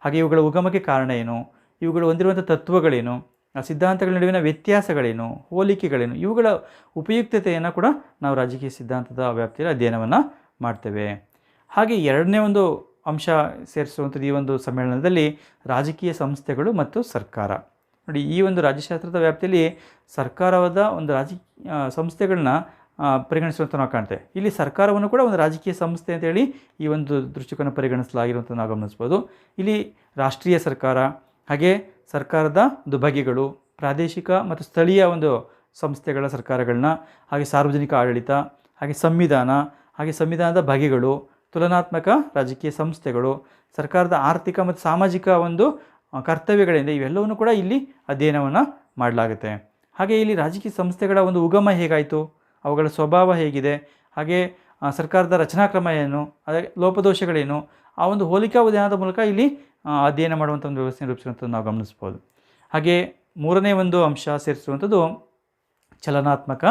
ಹಾಗೆ ಇವುಗಳ ಉಗಮಕ್ಕೆ ಕಾರಣ ಏನು? ಇವುಗಳು ಹೊಂದಿರುವಂಥ ತತ್ವಗಳೇನು? ಆ ಸಿದ್ಧಾಂತಗಳ ನಡುವಿನ ವ್ಯತ್ಯಾಸಗಳೇನು? ಹೋಲಿಕೆಗಳೇನು? ಇವುಗಳ ಉಪಯುಕ್ತತೆಯನ್ನು ಕೂಡ ನಾವು ರಾಜಕೀಯ ಸಿದ್ಧಾಂತದ ವ್ಯಾಪ್ತಿಯಲ್ಲಿ ಅಧ್ಯಯನವನ್ನು ಮಾಡ್ತೇವೆ. ಹಾಗೆ ಎರಡನೇ ಒಂದು ಅಂಶ ಸೇರಿಸುವಂಥದ್ದು ಈ ಒಂದು ಸಮ್ಮೇಳನದಲ್ಲಿ ರಾಜಕೀಯ ಸಂಸ್ಥೆಗಳು ಮತ್ತು ಸರ್ಕಾರ. ನೋಡಿ, ಈ ಒಂದು ರಾಜ್ಯಶಾಸ್ತ್ರದ ವ್ಯಾಪ್ತಿಯಲ್ಲಿ ಸರ್ಕಾರವಾದ ಒಂದು ರಾಜಕೀಯ ಸಂಸ್ಥೆಗಳನ್ನ ಪರಿಗಣಿಸುವಂಥ ನಾವು ಕಾಣ್ತೇವೆ. ಇಲ್ಲಿ ಸರ್ಕಾರವನ್ನು ಕೂಡ ಒಂದು ರಾಜಕೀಯ ಸಂಸ್ಥೆ ಅಂತೇಳಿ ಈ ಒಂದು ದೃಷ್ಟಿಕೋನ ಪರಿಗಣಿಸಲಾಗಿರುವಂಥ ನಾವು ಗಮನಿಸ್ಬೋದು ಇಲ್ಲಿ ರಾಷ್ಟ್ರೀಯ ಸರ್ಕಾರ, ಹಾಗೆ ಸರ್ಕಾರದ ಒಂದು ಬಗೆಗಳು, ಪ್ರಾದೇಶಿಕ ಮತ್ತು ಸ್ಥಳೀಯ ಒಂದು ಸಂಸ್ಥೆಗಳ ಸರ್ಕಾರಗಳನ್ನ, ಹಾಗೆ ಸಾರ್ವಜನಿಕ ಆಡಳಿತ, ಹಾಗೆ ಸಂವಿಧಾನ, ಹಾಗೆ ಸಂವಿಧಾನದ ಬಗೆಗಳು, ತುಲನಾತ್ಮಕ ರಾಜಕೀಯ ಸಂಸ್ಥೆಗಳು, ಸರ್ಕಾರದ ಆರ್ಥಿಕ ಮತ್ತು ಸಾಮಾಜಿಕ ಒಂದು ಕರ್ತವ್ಯಗಳಿಂದ ಇವೆಲ್ಲವನ್ನು ಕೂಡ ಇಲ್ಲಿ ಅಧ್ಯಯನವನ್ನು ಮಾಡಲಾಗುತ್ತೆ. ಹಾಗೆ ಇಲ್ಲಿ ರಾಜಕೀಯ ಸಂಸ್ಥೆಗಳ ಒಂದು ಉಗಮ ಹೇಗಾಯಿತು? ಅವುಗಳ ಸ್ವಭಾವ ಹೇಗಿದೆ? ಹಾಗೆ ಸರ್ಕಾರದ ಸರ್ಕಾರದ ರಚನಾಕ್ರಮ ಏನು? ಅದೇ ಲೋಪದೋಷಗಳೇನು? ಆ ಒಂದು ಹೋಲಿಕಾ ಉದ್ಯಾನದ ಮೂಲಕ ಇಲ್ಲಿ ಅಧ್ಯಯನ ಮಾಡುವಂಥ ಒಂದು ವ್ಯವಸ್ಥೆ ರೂಪಿಸಿರುವಂಥದ್ದು ನಾವು ಗಮನಿಸ್ಬೋದು ಹಾಗೆ ಮೂರನೇ ಒಂದು ಅಂಶ ಸೇರಿಸುವಂಥದ್ದು ಚಲನಾತ್ಮಕ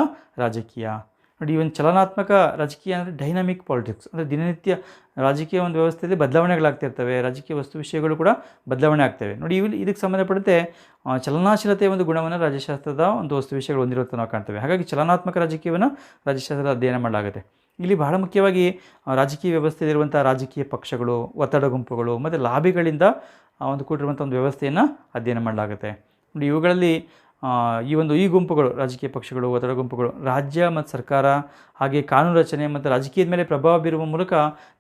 ರಾಜಕೀಯ. ನೋಡಿ ಈ ಒಂದು ಚಲನಾತ್ಮಕ ರಾಜಕೀಯ ಅಂದರೆ ಡೈನಾಮಿಕ್ ಪಾಲಿಟಿಕ್ಸ್ ಅಂದರೆ ದಿನನಿತ್ಯ ರಾಜಕೀಯ ಒಂದು ವ್ಯವಸ್ಥೆಯಲ್ಲಿ ಬದಲಾವಣೆಗಳಾಗ್ತಿರ್ತವೆ, ರಾಜಕೀಯ ವಸ್ತು ವಿಷಯಗಳು ಕೂಡ ಬದಲಾವಣೆ ಆಗ್ತವೆ. ನೋಡಿ, ಇವು ಇದಕ್ಕೆ ಸಂಬಂಧಪಟ್ಟಂತೆ ಚಲನಾಶೀಲತೆ ಒಂದು ಗುಣವನ್ನು ರಾಜ್ಯಶಾಸ್ತ್ರದ ಒಂದು ವಸ್ತು ವಿಷಯಗಳು ಹೊಂದಿರುತ್ತೆ ನಾವು ಕಾಣ್ತೇವೆ. ಹಾಗಾಗಿ ಚಲನಾತ್ಮಕ ರಾಜಕೀಯವನ್ನು ರಾಜ್ಯಶಾಸ್ತ್ರದ ಅಧ್ಯಯನ ಮಾಡಲಾಗುತ್ತೆ. ಇಲ್ಲಿ ಬಹಳ ಮುಖ್ಯವಾಗಿ ರಾಜಕೀಯ ವ್ಯವಸ್ಥೆಯಲ್ಲಿರುವಂಥ ರಾಜಕೀಯ ಪಕ್ಷಗಳು, ಒತ್ತಡ ಗುಂಪುಗಳು ಮತ್ತು ಲಾಬಿಗಳಿಂದ ಒಂದು ಕೂಡಿರುವಂಥ ಒಂದು ವ್ಯವಸ್ಥೆಯನ್ನು ಅಧ್ಯಯನ ಮಾಡಲಾಗುತ್ತೆ. ನೋಡಿ, ಇವುಗಳಲ್ಲಿ ಈ ಒಂದು ಈ ಗುಂಪುಗಳು, ರಾಜಕೀಯ ಪಕ್ಷಗಳು ಒತ್ತಡ ಗುಂಪುಗಳು, ರಾಜ್ಯ ಮತ್ತು ಸರ್ಕಾರ, ಹಾಗೆ ಕಾನೂನು ರಚನೆ ಮತ್ತು ರಾಜಕೀಯದ ಮೇಲೆ ಪ್ರಭಾವ ಬೀರುವ ಮೂಲಕ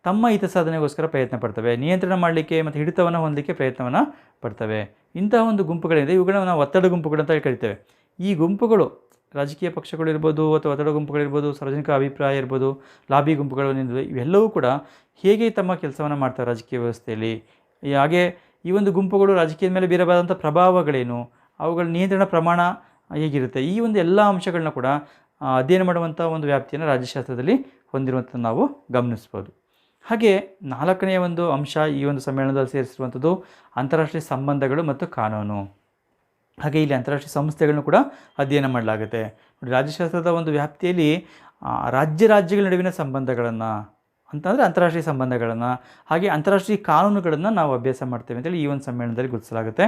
ತಮ್ಮ ಹಿತ ಸಾಧನೆಗೋಸ್ಕರ ಪ್ರಯತ್ನ ಪಡ್ತವೆ. ನಿಯಂತ್ರಣ ಮಾಡಲಿಕ್ಕೆ ಮತ್ತು ಹಿಡಿತವನ್ನು ಹೊಂದಲಿಕ್ಕೆ ಪ್ರಯತ್ನವನ್ನು ಪಡ್ತವೆ. ಇಂತಹ ಒಂದು ಗುಂಪುಗಳಿದೆ ಇವುಗಳನ್ನ ನಾವು ಒತ್ತಡ ಗುಂಪುಗಳು ಅಂತ ಕರಿತೇವೆ. ಈ ಗುಂಪುಗಳು ರಾಜಕೀಯ ಪಕ್ಷಗಳಿರ್ಬೋದು ಅಥವಾ ಒತ್ತಡ ಗುಂಪುಗಳಿರ್ಬೋದು ಸಾರ್ವಜನಿಕ ಅಭಿಪ್ರಾಯ ಇರ್ಬೋದು, ಲಾಬಿ ಗುಂಪುಗಳು ಇವೆಲ್ಲವೂ ಕೂಡ ಹೇಗೆ ತಮ್ಮ ಕೆಲಸವನ್ನು ಮಾಡ್ತಾರೆ ರಾಜಕೀಯ ವ್ಯವಸ್ಥೆಯಲ್ಲಿ? ಹಾಗೆ ಈ ಒಂದು ಗುಂಪುಗಳು ರಾಜಕೀಯದ ಮೇಲೆ ಬೀರಬಾದಂಥ ಪ್ರಭಾವಗಳೇನು? ಅವುಗಳ ನಿಯಂತ್ರಣ ಪ್ರಮಾಣ ಹೇಗಿರುತ್ತೆ? ಈ ಒಂದು ಎಲ್ಲ ಅಂಶಗಳನ್ನ ಕೂಡ ಅಧ್ಯಯನ ಮಾಡುವಂಥ ಒಂದು ವ್ಯಾಪ್ತಿಯನ್ನು ರಾಜ್ಯಶಾಸ್ತ್ರದಲ್ಲಿ ಹೊಂದಿರುವಂಥದ್ದು ನಾವು ಗಮನಿಸ್ಬೋದು. ಹಾಗೆ ನಾಲ್ಕನೆಯ ಒಂದು ಅಂಶ ಈ ಒಂದು ಸಮ್ಮೇಳನದಲ್ಲಿ ಸೇರಿಸಿರುವಂಥದ್ದು ಅಂತಾರಾಷ್ಟ್ರೀಯ ಸಂಬಂಧಗಳು ಮತ್ತು ಕಾನೂನು. ಹಾಗೆ ಇಲ್ಲಿ ಅಂತಾರಾಷ್ಟ್ರೀಯ ಸಂಸ್ಥೆಗಳನ್ನು ಕೂಡ ಅಧ್ಯಯನ ಮಾಡಲಾಗುತ್ತೆ. ರಾಜ್ಯಶಾಸ್ತ್ರದ ಒಂದು ವ್ಯಾಪ್ತಿಯಲ್ಲಿ ರಾಜ್ಯ ರಾಜ್ಯಗಳ ನಡುವಿನ ಸಂಬಂಧಗಳನ್ನು ಅಂತಂದರೆ ಅಂತಾರಾಷ್ಟ್ರೀಯ ಸಂಬಂಧಗಳನ್ನು, ಹಾಗೆ ಅಂತಾರಾಷ್ಟ್ರೀಯ ಕಾನೂನುಗಳನ್ನು ನಾವು ಅಭ್ಯಾಸ ಮಾಡ್ತೇವೆ ಅಂತೇಳಿ ಈ ಒಂದು ಸಮ್ಮೇಳನದಲ್ಲಿ ಗುರುತಿಸಲಾಗುತ್ತೆ.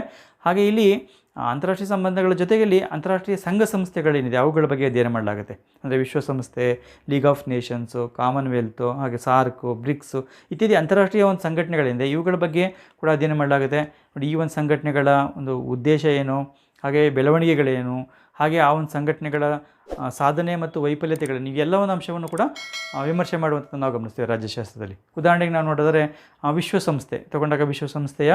ಹಾಗೆ ಇಲ್ಲಿ ಅಂತಾರಾಷ್ಟ್ರೀಯ ಸಂಬಂಧಗಳ ಜೊತೆಯಲ್ಲಿ ಅಂತಾರಾಷ್ಟ್ರೀಯ ಸಂಘ ಸಂಸ್ಥೆಗಳೇನಿದೆ, ಅವುಗಳ ಬಗ್ಗೆ ಅಧ್ಯಯನ ಮಾಡಲಾಗುತ್ತೆ. ಅಂದರೆ ವಿಶ್ವಸಂಸ್ಥೆ, ಲೀಗ್ ಆಫ್ ನೇಷನ್ಸು, ಕಾಮನ್ವೆಲ್ತು, ಹಾಗೆ ಸಾರ್ಕು, ಬ್ರಿಕ್ಸು ಇತ್ಯಾದಿ ಅಂತಾರಾಷ್ಟ್ರೀಯ ಒಂದು ಸಂಘಟನೆಗಳಿಂದ. ಇವುಗಳ ಬಗ್ಗೆ ಕೂಡ ಅಧ್ಯಯನ ಮಾಡಲಾಗುತ್ತೆ. ನೋಡಿ, ಈ ಒಂದು ಸಂಘಟನೆಗಳ ಒಂದು ಉದ್ದೇಶ ಏನು? ಹಾಗೆ ಬೆಳವಣಿಗೆಗಳೇನು? ಹಾಗೆ ಆ ಒಂದು ಸಂಘಟನೆಗಳ ಸಾಧನೆ ಮತ್ತು ವೈಫಲ್ಯತೆಗಳನ್ನು ಇವೆಲ್ಲ ಒಂದು ಅಂಶವನ್ನು ಕೂಡ ವಿಮರ್ಶೆ ಮಾಡುವಂಥದ್ದು ನಾವು ಗಮನಿಸ್ತೇವೆ ರಾಜ್ಯಶಾಸ್ತ್ರದಲ್ಲಿ ಉದಾಹರಣೆಗೆ ನಾವು ನೋಡಿದರೆ ವಿಶ್ವಸಂಸ್ಥೆ, ತಗೊಂಡಾಗ ವಿಶ್ವಸಂಸ್ಥೆಯ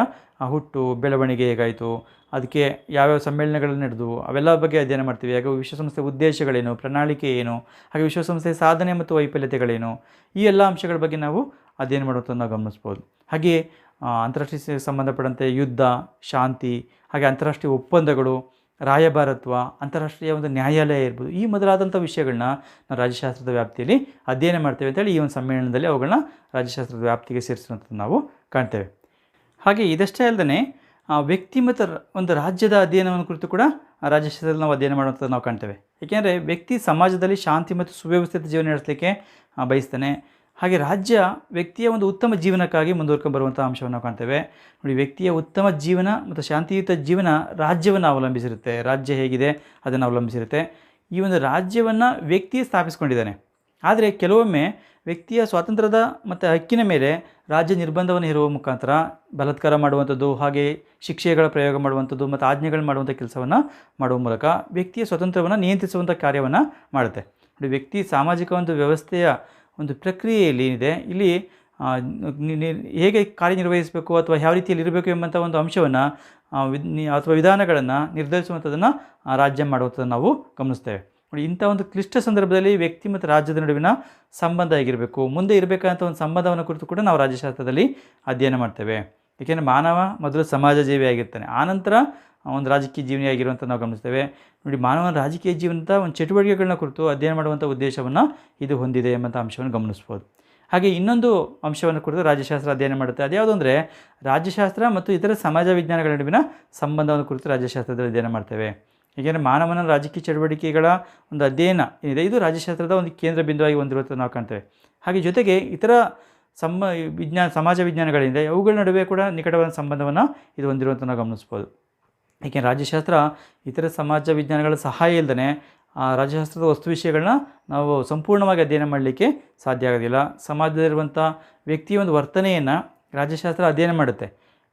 ಹುಟ್ಟು, ಬೆಳವಣಿಗೆ ಹೇಗಾಯಿತು, ಅದಕ್ಕೆ ಯಾವ್ಯಾವ ಸಮ್ಮೇಳನಗಳು ನಡೆದು ಅವೆಲ್ಲ ಬಗ್ಗೆ ಅಧ್ಯಯನ ಮಾಡ್ತೀವಿ. ಹಾಗೆ ವಿಶ್ವಸಂಸ್ಥೆ ಉದ್ದೇಶಗಳೇನು, ಪ್ರಣಾಳಿಕೆ ಏನು, ಹಾಗೆ ವಿಶ್ವಸಂಸ್ಥೆಯ ಸಾಧನೆ ಮತ್ತು ವೈಫಲ್ಯತೆಗಳೇನು, ಈ ಎಲ್ಲ ಅಂಶಗಳ ಬಗ್ಗೆ ನಾವು ಅಧ್ಯಯನ ಮಾಡುವಂಥದ್ದು ನಾವು ಗಮನಿಸ್ಬೋದು. ಹಾಗೆಯೇ ಅಂತಾರಾಷ್ಟ್ರೀಯ ಸಂಬಂಧಪಟ್ಟಂತೆ ಯುದ್ಧ, ಶಾಂತಿ, ಹಾಗೆ ಅಂತಾರಾಷ್ಟ್ರೀಯ ಒಪ್ಪಂದಗಳು ರಾಯಭಾರತ್ವ, ಅಂತಾರಾಷ್ಟ್ರೀಯ ಒಂದು ನ್ಯಾಯಾಲಯ ಇರ್ಬೋದು, ಈ ಮೊದಲಾದಂಥ ವಿಷಯಗಳನ್ನ ನಾವು ರಾಜ್ಯಶಾಸ್ತ್ರದ ವ್ಯಾಪ್ತಿಯಲ್ಲಿ ಅಧ್ಯಯನ ಮಾಡ್ತೇವೆ ಅಂತೇಳಿ ಈ ಒಂದು ಸಮ್ಮೇಳನದಲ್ಲಿ ಅವುಗಳನ್ನ ರಾಜ್ಯಶಾಸ್ತ್ರದ ವ್ಯಾಪ್ತಿಗೆ ಸೇರಿಸುವಂಥದ್ದು ನಾವು ಕಾಣ್ತೇವೆ. ಹಾಗೆ ಇದಷ್ಟೇ ಅಲ್ಲದೆ ವ್ಯಕ್ತಿ ಮತ್ತು ಒಂದು ರಾಜ್ಯದ ಅಧ್ಯಯನವನ್ನು ಕುರಿತು ಕೂಡ ರಾಜ್ಯಶಾಸ್ತ್ರದಲ್ಲಿ ನಾವು ಅಧ್ಯಯನ ಮಾಡುವಂಥದ್ದು ನಾವು ಕಾಣ್ತೇವೆ. ಏಕೆಂದರೆ ವ್ಯಕ್ತಿ ಸಮಾಜದಲ್ಲಿ ಶಾಂತಿ ಮತ್ತು ಸುವ್ಯವಸ್ಥಿತ ಜೀವನ ನಡೆಸಲಿಕ್ಕೆ ಬಯಸ್ತಾನೆ. ಹಾಗೆ ರಾಜ್ಯ ವ್ಯಕ್ತಿಯ ಒಂದು ಉತ್ತಮ ಜೀವನಕ್ಕಾಗಿ ಮುಂದುವರ್ಕೊಂಡು ಬರುವಂಥ ಅಂಶವನ್ನು ಕಾಣ್ತೇವೆ. ನೋಡಿ, ವ್ಯಕ್ತಿಯ ಉತ್ತಮ ಜೀವನ ಮತ್ತು ಶಾಂತಿಯುತ ಜೀವನ ರಾಜ್ಯವನ್ನು ಅವಲಂಬಿಸಿರುತ್ತೆ. ರಾಜ್ಯ ಹೇಗಿದೆ, ಅದನ್ನು ಅವಲಂಬಿಸಿರುತ್ತೆ. ಈ ಒಂದು ರಾಜ್ಯವನ್ನು ವ್ಯಕ್ತಿ ಸ್ಥಾಪಿಸ್ಕೊಂಡಿದ್ದಾನೆ. ಆದರೆ ಕೆಲವೊಮ್ಮೆ ವ್ಯಕ್ತಿಯ ಸ್ವಾತಂತ್ರ್ಯದ ಮತ್ತು ಹಕ್ಕಿನ ಮೇಲೆ ರಾಜ್ಯ ನಿರ್ಬಂಧವನ್ನು ಹೇರುವ ಮುಖಾಂತರ ಬಲತ್ಕಾರ ಮಾಡುವಂಥದ್ದು, ಹಾಗೆ ಶಿಕ್ಷೆಗಳ ಪ್ರಯೋಗ ಮಾಡುವಂಥದ್ದು ಮತ್ತು ಆಜ್ಞೆಗಳು ಮಾಡುವಂಥ ಕೆಲಸವನ್ನು ಮಾಡುವ ಮೂಲಕ ವ್ಯಕ್ತಿಯ ಸ್ವಾತಂತ್ರ್ಯವನ್ನು ನಿಯಂತ್ರಿಸುವಂಥ ಕಾರ್ಯವನ್ನು ಮಾಡುತ್ತೆ. ನೋಡಿ, ವ್ಯಕ್ತಿ ಸಾಮಾಜಿಕ ಒಂದು ವ್ಯವಸ್ಥೆಯ ಒಂದು ಪ್ರಕ್ರಿಯೆಯಲ್ಲಿ ಏನಿದೆ ಇಲ್ಲಿ ಹೇಗೆ ಕಾರ್ಯನಿರ್ವಹಿಸಬೇಕು ಅಥವಾ ಯಾವ ರೀತಿಯಲ್ಲಿ ಇರಬೇಕು ಎಂಬಂಥ ಒಂದು ಅಂಶವನ್ನು ಅಥವಾ ವಿಧಾನಗಳನ್ನು ನಿರ್ಧರಿಸುವಂಥದ್ದನ್ನು ರಾಜ್ಯ ಮಾಡುವಂಥದ್ದನ್ನು ನಾವು ಗಮನಿಸ್ತೇವೆ. ನೋಡಿ, ಇಂಥ ಒಂದು ಕ್ಲಿಷ್ಟ ಸಂದರ್ಭದಲ್ಲಿ ವ್ಯಕ್ತಿ ಮತ್ತು ರಾಜ್ಯದ ನಡುವಿನ ಸಂಬಂಧ ಆಗಿರಬೇಕು ಮುಂದೆ ಇರಬೇಕಂತ ಒಂದು ಸಂಬಂಧವನ್ನು ಕುರಿತು ಕೂಡ ನಾವು ರಾಜ್ಯಶಾಸ್ತ್ರದಲ್ಲಿ ಅಧ್ಯಯನ ಮಾಡ್ತೇವೆ. ಏಕೆಂದರೆ ಮಾನವ ಮೊದಲು ಸಮಾಜ ಜೀವಿಯಾಗಿರ್ತಾನೆ ಆನಂತರ ಒಂದು ರಾಜಕೀಯ ಜೀವನಿಯಾಗಿರುವಂಥ ನಾವು ಗಮನಿಸ್ತೇವೆ. ನೋಡಿ, ಮಾನವನ ರಾಜಕೀಯ ಜೀವನದ ಒಂದು ಚಟುವಟಿಕೆಗಳನ್ನ ಕುರಿತು ಅಧ್ಯಯನ ಮಾಡುವಂಥ ಉದ್ದೇಶವನ್ನು ಇದು ಹೊಂದಿದೆ ಎಂಬಂಥ ಅಂಶವನ್ನು ಗಮನಿಸ್ಬೋದು. ಹಾಗೆ ಇನ್ನೊಂದು ಅಂಶವನ್ನು ಕುರಿತು ರಾಜ್ಯಶಾಸ್ತ್ರ ಅಧ್ಯಯನ ಮಾಡುತ್ತೆ. ಅದ್ಯಾವುದು ಅಂದರೆ, ರಾಜ್ಯಶಾಸ್ತ್ರ ಮತ್ತು ಇತರ ಸಮಾಜ ವಿಜ್ಞಾನಗಳ ನಡುವಿನ ಸಂಬಂಧವನ್ನು ಕುರಿತು ರಾಜ್ಯಶಾಸ್ತ್ರದಲ್ಲಿ ಅಧ್ಯಯನ ಮಾಡ್ತೇವೆ. ಏಕೆಂದರೆ ಮಾನವನ ರಾಜಕೀಯ ಚಟುವಟಿಕೆಗಳ ಒಂದು ಅಧ್ಯಯನ ಏನಿದೆ, ಇದು ರಾಜ್ಯಶಾಸ್ತ್ರದ ಒಂದು ಕೇಂದ್ರ ಬಿಂದುವಾಗಿ ಹೊಂದಿರುವಂಥ ನಾವು ಕಾಣ್ತೇವೆ. ಹಾಗೆ ಜೊತೆಗೆ ಇತರ ಸಮ, ವಿಜ್ಞಾನ, ಸಮಾಜ ವಿಜ್ಞಾನಗಳಿಂದ, ಅವುಗಳ ನಡುವೆ ಕೂಡ ನಿಕಟವಾದ ಸಂಬಂಧವನ್ನು ಇದು ಹೊಂದಿರುವಂಥ ನಾವು ಗಮನಿಸ್ಬೋದು. ಏಕೆಂದರೆ ರಾಜ್ಯಶಾಸ್ತ್ರ ಇತರ ಸಮಾಜ ವಿಜ್ಞಾನಗಳ ಸಹಾಯ ಇಲ್ಲದೇ ಆ ರಾಜ್ಯಶಾಸ್ತ್ರದ ವಸ್ತು ವಿಷಯಗಳನ್ನ ನಾವು ಸಂಪೂರ್ಣವಾಗಿ ಅಧ್ಯಯನ ಮಾಡಲಿಕ್ಕೆ ಸಾಧ್ಯ ಆಗೋದಿಲ್ಲ. ಸಮಾಜದಲ್ಲಿರುವಂಥ ವ್ಯಕ್ತಿಯ ಒಂದು ವರ್ತನೆಯನ್ನು ರಾಜ್ಯಶಾಸ್ತ್ರ ಅಧ್ಯಯನ ಮಾಡುತ್ತೆ.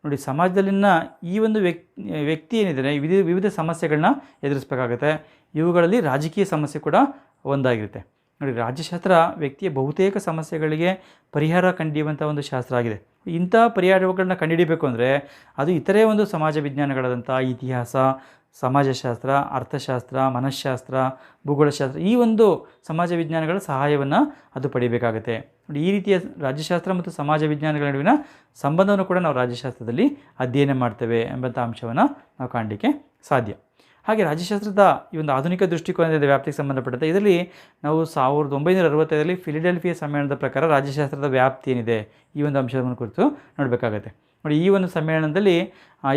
ನೋಡಿ, ಸಮಾಜದಲ್ಲಿನ ಈ ಒಂದು ವ್ಯಕ್ತಿ ವ್ಯಕ್ತಿ ಏನಿದೆ ವಿವಿಧ ವಿವಿಧ ಸಮಸ್ಯೆಗಳನ್ನ ಎದುರಿಸಬೇಕಾಗುತ್ತೆ. ಇವುಗಳಲ್ಲಿ ರಾಜಕೀಯ ಸಮಸ್ಯೆ ಕೂಡ ಒಂದಾಗಿರುತ್ತೆ. ನೋಡಿ, ರಾಜ್ಯಶಾಸ್ತ್ರ ವ್ಯಕ್ತಿಯ ಬಹುತೇಕ ಸಮಸ್ಯೆಗಳಿಗೆ ಪರಿಹಾರ ಕಂಡಿಯುವಂಥ ಒಂದು ಶಾಸ್ತ್ರ ಆಗಿದೆ. ಇಂಥ ಪರಿಹಾರಗಳನ್ನ ಕಂಡುಹಿಡಿಬೇಕು ಅಂದರೆ ಅದು ಇತರೆ ಒಂದು ಸಮಾಜ ವಿಜ್ಞಾನಗಳಾದಂಥ ಇತಿಹಾಸ, ಸಮಾಜಶಾಸ್ತ್ರ, ಅರ್ಥಶಾಸ್ತ್ರ ಮನಃಶಾಸ್ತ್ರ ಭೂಗೋಳಶಾಸ್ತ್ರ ಈ ಒಂದು ಸಮಾಜ ವಿಜ್ಞಾನಗಳ ಸಹಾಯವನ್ನು ಅದು ಪಡಿಬೇಕಾಗುತ್ತೆ. ಈ ರೀತಿಯ ರಾಜ್ಯಶಾಸ್ತ್ರ ಮತ್ತು ಸಮಾಜ ವಿಜ್ಞಾನಗಳ ನಡುವಿನ ಸಂಬಂಧವನ್ನು ಕೂಡ ನಾವು ರಾಜ್ಯಶಾಸ್ತ್ರದಲ್ಲಿ ಅಧ್ಯಯನ ಮಾಡ್ತೇವೆ ಎಂಬಂಥ ಅಂಶವನ್ನು ನಾವು ಕಾಣಲಿಕ್ಕೆ ಸಾಧ್ಯ. ಹಾಗೆ ರಾಜ್ಯಶಾಸ್ತ್ರದ ಈ ಒಂದು ಆಧುನಿಕ ದೃಷ್ಟಿಕೋನದ ವ್ಯಾಪ್ತಿಗೆ ಸಂಬಂಧಪಟ್ಟಂತೆ. ಇದರಲ್ಲಿ ನಾವು ಸಾವಿರದ ಒಂಬೈನೂರ ಅರವತ್ತೈದರಲ್ಲಿ ಫಿಲಿಡೆಲ್ಫಿಯಾ ಸಮ್ಮೇಳನದ ಪ್ರಕಾರ ರಾಜ್ಯಶಾಸ್ತ್ರದ ವ್ಯಾಪ್ತಿ ಏನಿದೆ? ಈ ಒಂದು ಅಂಶವನ್ನು ಕುರಿತು ನೋಡಬೇಕಾಗತ್ತೆ. ನೋಡಿ, ಈ ಒಂದು ಸಮ್ಮೇಳನದಲ್ಲಿ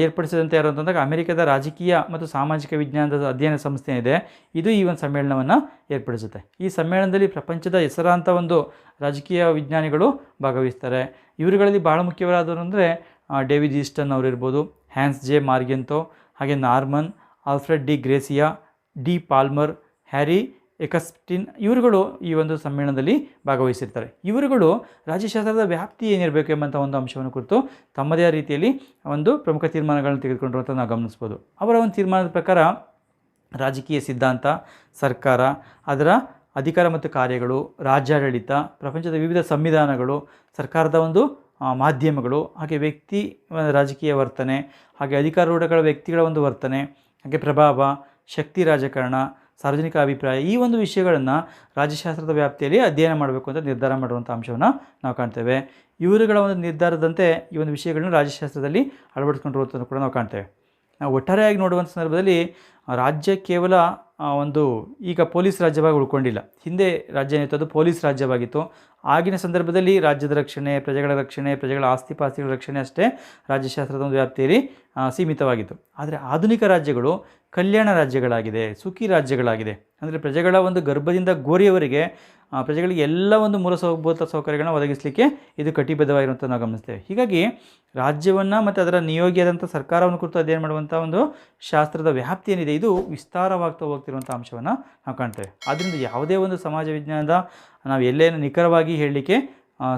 ಏರ್ಪಡಿಸಿದಂತೆ ಯಾರು ಅಂತಂದಾಗ ಅಮೆರಿಕದ ರಾಜಕೀಯ ಮತ್ತು ಸಾಮಾಜಿಕ ವಿಜ್ಞಾನದ ಅಧ್ಯಯನ ಸಂಸ್ಥೆ ಇದೆ ಇದು ಈ ಒಂದು ಸಮ್ಮೇಳನವನ್ನು ಏರ್ಪಡಿಸುತ್ತೆ. ಈ ಸಮ್ಮೇಳನದಲ್ಲಿ ಪ್ರಪಂಚದ ಹೆಸರಾಂತ ಒಂದು ರಾಜಕೀಯ ವಿಜ್ಞಾನಿಗಳು ಭಾಗವಹಿಸ್ತಾರೆ. ಇವರುಗಳಲ್ಲಿ ಭಾಳ ಮುಖ್ಯವಾದವರು ಅಂದರೆ ಡೇವಿಡ್ ಈಸ್ಟನ್ ಅವರಿರ್ಬೋದು ಹ್ಯಾನ್ಸ್ ಜೆ ಮಾರ್ಗೆಂತೋ, ಹಾಗೆ Norman Alfred D Grazia, D Palmer, Harry Eckstein ಇವರುಗಳು ಈ ಒಂದು ಸಮ್ಮೇಳನದಲ್ಲಿ ಭಾಗವಹಿಸಿರ್ತಾರೆ. ಇವರುಗಳು ರಾಜ್ಯಶಾಸ್ತ್ರದ ವ್ಯಾಪ್ತಿ ಏನಿರಬೇಕು ಎಂಬಂಥ ಒಂದು ಅಂಶವನ್ನು ಕುರಿತು ತಮ್ಮದೇ ರೀತಿಯಲ್ಲಿ ಒಂದು ಪ್ರಮುಖ ತೀರ್ಮಾನಗಳನ್ನು ತೆಗೆದುಕೊಂಡಿರುವಂಥ ನಾವು ಗಮನಿಸ್ಬೋದು. ಅವರ ಒಂದು ತೀರ್ಮಾನದ ಪ್ರಕಾರ ರಾಜಕೀಯ ಸಿದ್ಧಾಂತ, ಸರ್ಕಾರ, ಅದರ ಅಧಿಕಾರ ಮತ್ತು ಕಾರ್ಯಗಳು, ರಾಜ್ಯಾಡಳಿತ, ಪ್ರಪಂಚದ ವಿವಿಧ ಸಂವಿಧಾನಗಳು, ಸರ್ಕಾರದ ಒಂದು ಮಾಧ್ಯಮಗಳು, ಹಾಗೆ ವ್ಯಕ್ತಿ, ರಾಜಕೀಯ ವರ್ತನೆ, ಹಾಗೆ ಅಧಿಕಾರೂಢಗಳ ವ್ಯಕ್ತಿಗಳ ಒಂದು ವರ್ತನೆ ಹಾಗೆ ಪ್ರಭಾವ, ಶಕ್ತಿ ರಾಜಕಾರಣ, ಸಾರ್ವಜನಿಕ ಅಭಿಪ್ರಾಯ ಈ ಒಂದು ವಿಷಯಗಳನ್ನು ರಾಜ್ಯಶಾಸ್ತ್ರದ ವ್ಯಾಪ್ತಿಯಲ್ಲಿ ಅಧ್ಯಯನ ಮಾಡಬೇಕು ಅಂತ ನಿರ್ಧಾರ ಮಾಡುವಂಥ ಅಂಶವನ್ನು ನಾವು ಕಾಣ್ತೇವೆ. ಇವರುಗಳ ಒಂದು ನಿರ್ಧಾರದಂತೆ ಈ ಒಂದು ವಿಷಯಗಳನ್ನು ರಾಜ್ಯಶಾಸ್ತ್ರದಲ್ಲಿ ಅಳವಡಿಸ್ಕೊಂಡಿರುವಂಥದ್ದು ಕೂಡ ನಾವು ಕಾಣ್ತೇವೆ. ನಾವು ಒಟ್ಟಾರೆಯಾಗಿ ನೋಡುವಂಥ ಸಂದರ್ಭದಲ್ಲಿ ರಾಜ್ಯ ಕೇವಲ ಒಂದು ಈಗ ಪೊಲೀಸ್ ರಾಜ್ಯವಾಗಿ ಉಳ್ಕೊಂಡಿಲ್ಲ. ಹಿಂದೆ ರಾಜ್ಯ ಏನಿತ್ತು ಅದು ಪೊಲೀಸ್ ರಾಜ್ಯವಾಗಿತ್ತು. ಆಗಿನ ಸಂದರ್ಭದಲ್ಲಿ ರಾಜ್ಯದ ರಕ್ಷಣೆ, ಪ್ರಜೆಗಳ ರಕ್ಷಣೆ, ಪ್ರಜೆಗಳ ಆಸ್ತಿ ಪಾಸ್ತಿಗಳ ರಕ್ಷಣೆ ಅಷ್ಟೇ ರಾಜ್ಯಶಾಸ್ತ್ರದ ಒಂದು ವ್ಯಾಪ್ತಿಯಲ್ಲಿ ಸೀಮಿತವಾಗಿತ್ತು. ಆದರೆ ಆಧುನಿಕ ರಾಜ್ಯಗಳು ಕಲ್ಯಾಣ ರಾಜ್ಯಗಳಾಗಿದೆ, ಸುಖಿ ರಾಜ್ಯಗಳಾಗಿದೆ. ಅಂದರೆ ಪ್ರಜೆಗಳ ಒಂದು ಗರ್ಭದಿಂದ ಗೋರಿಯವರಿಗೆ ಪ್ರಜೆಗಳಿಗೆ ಎಲ್ಲ ಒಂದು ಮೂಲಭೂತ ಸೌಕರ್ಯಗಳನ್ನ ಒದಗಿಸಲಿಕ್ಕೆ ಇದು ಕಟಿಬದ್ಧವಾಗಿರುವಂಥ ನಾವು ಗಮನಿಸ್ತೇವೆ. ಹೀಗಾಗಿ ರಾಜ್ಯವನ್ನು ಮತ್ತು ಅದರ ನಿಯೋಗಿಯಾದಂಥ ಸರ್ಕಾರವನ್ನು ಕುರಿತು ಅಧ್ಯಯನ ಮಾಡುವಂಥ ಒಂದು ಶಾಸ್ತ್ರದ ವ್ಯಾಪ್ತಿ ಏನಿದೆ, ಇದು ವಿಸ್ತಾರವಾಗ್ತಾ ಹೋಗ್ತಿರುವಂಥ ಅಂಶವನ್ನು ನಾವು ಕಾಣ್ತೇವೆ. ಆದ್ದರಿಂದ ಯಾವುದೇ ಒಂದು ಸಮಾಜ ವಿಜ್ಞಾನದ ನಾವು ಎಲ್ಲೇನು ನಿಖರವಾಗಿ ಹೇಳಲಿಕ್ಕೆ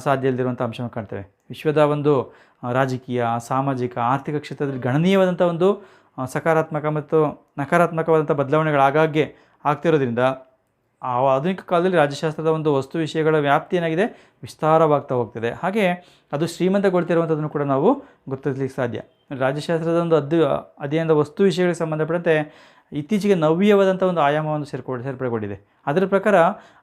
ಸಾಧ್ಯ ಇಲ್ಲದಿರುವಂಥ ಅಂಶವನ್ನು ಕಾಣ್ತೇವೆ. ವಿಶ್ವದ ಒಂದು ರಾಜಕೀಯ, ಸಾಮಾಜಿಕ, ಆರ್ಥಿಕ ಕ್ಷೇತ್ರದಲ್ಲಿ ಗಣನೀಯವಾದಂಥ ಒಂದು ಸಕಾರಾತ್ಮಕ ಮತ್ತು ನಕಾರಾತ್ಮಕವಾದಂಥ ಬದಲಾವಣೆಗಳು ಆಗಾಗ್ಗೆ ಆಗ್ತಿರೋದ್ರಿಂದ ಆ ಆಧುನಿಕ ಕಾಲದಲ್ಲಿ ರಾಜ್ಯಶಾಸ್ತ್ರದ ಒಂದು ವಸ್ತು ವಿಷಯಗಳ ವ್ಯಾಪ್ತಿ ಏನಾಗಿದೆ? ವಿಸ್ತಾರವಾಗ್ತಾ ಹೋಗ್ತಿದೆ. ಹಾಗೆ ಅದು ಶ್ರೀಮಂತಗೊಳ್ತಿರುವಂಥದ್ದನ್ನು ಕೂಡ ನಾವು ಗುರುತಿಸಲಿಕ್ಕೆ ಸಾಧ್ಯ. ರಾಜ್ಯಶಾಸ್ತ್ರದ ಒಂದು ಅದ್ದು ಅಧ್ಯಯನದ ವಸ್ತು ವಿಷಯಗಳಿಗೆ ಸಂಬಂಧಪಟ್ಟಂತೆ ಇತ್ತೀಚೆಗೆ ನವ್ಯವಾದಂಥ ಒಂದು ಆಯಾಮವನ್ನು ಸೇರ್ಕೊ ಸೇರ್ಪಡೆಗೊಂಡಿದೆ. ಅದರ ಪ್ರಕಾರ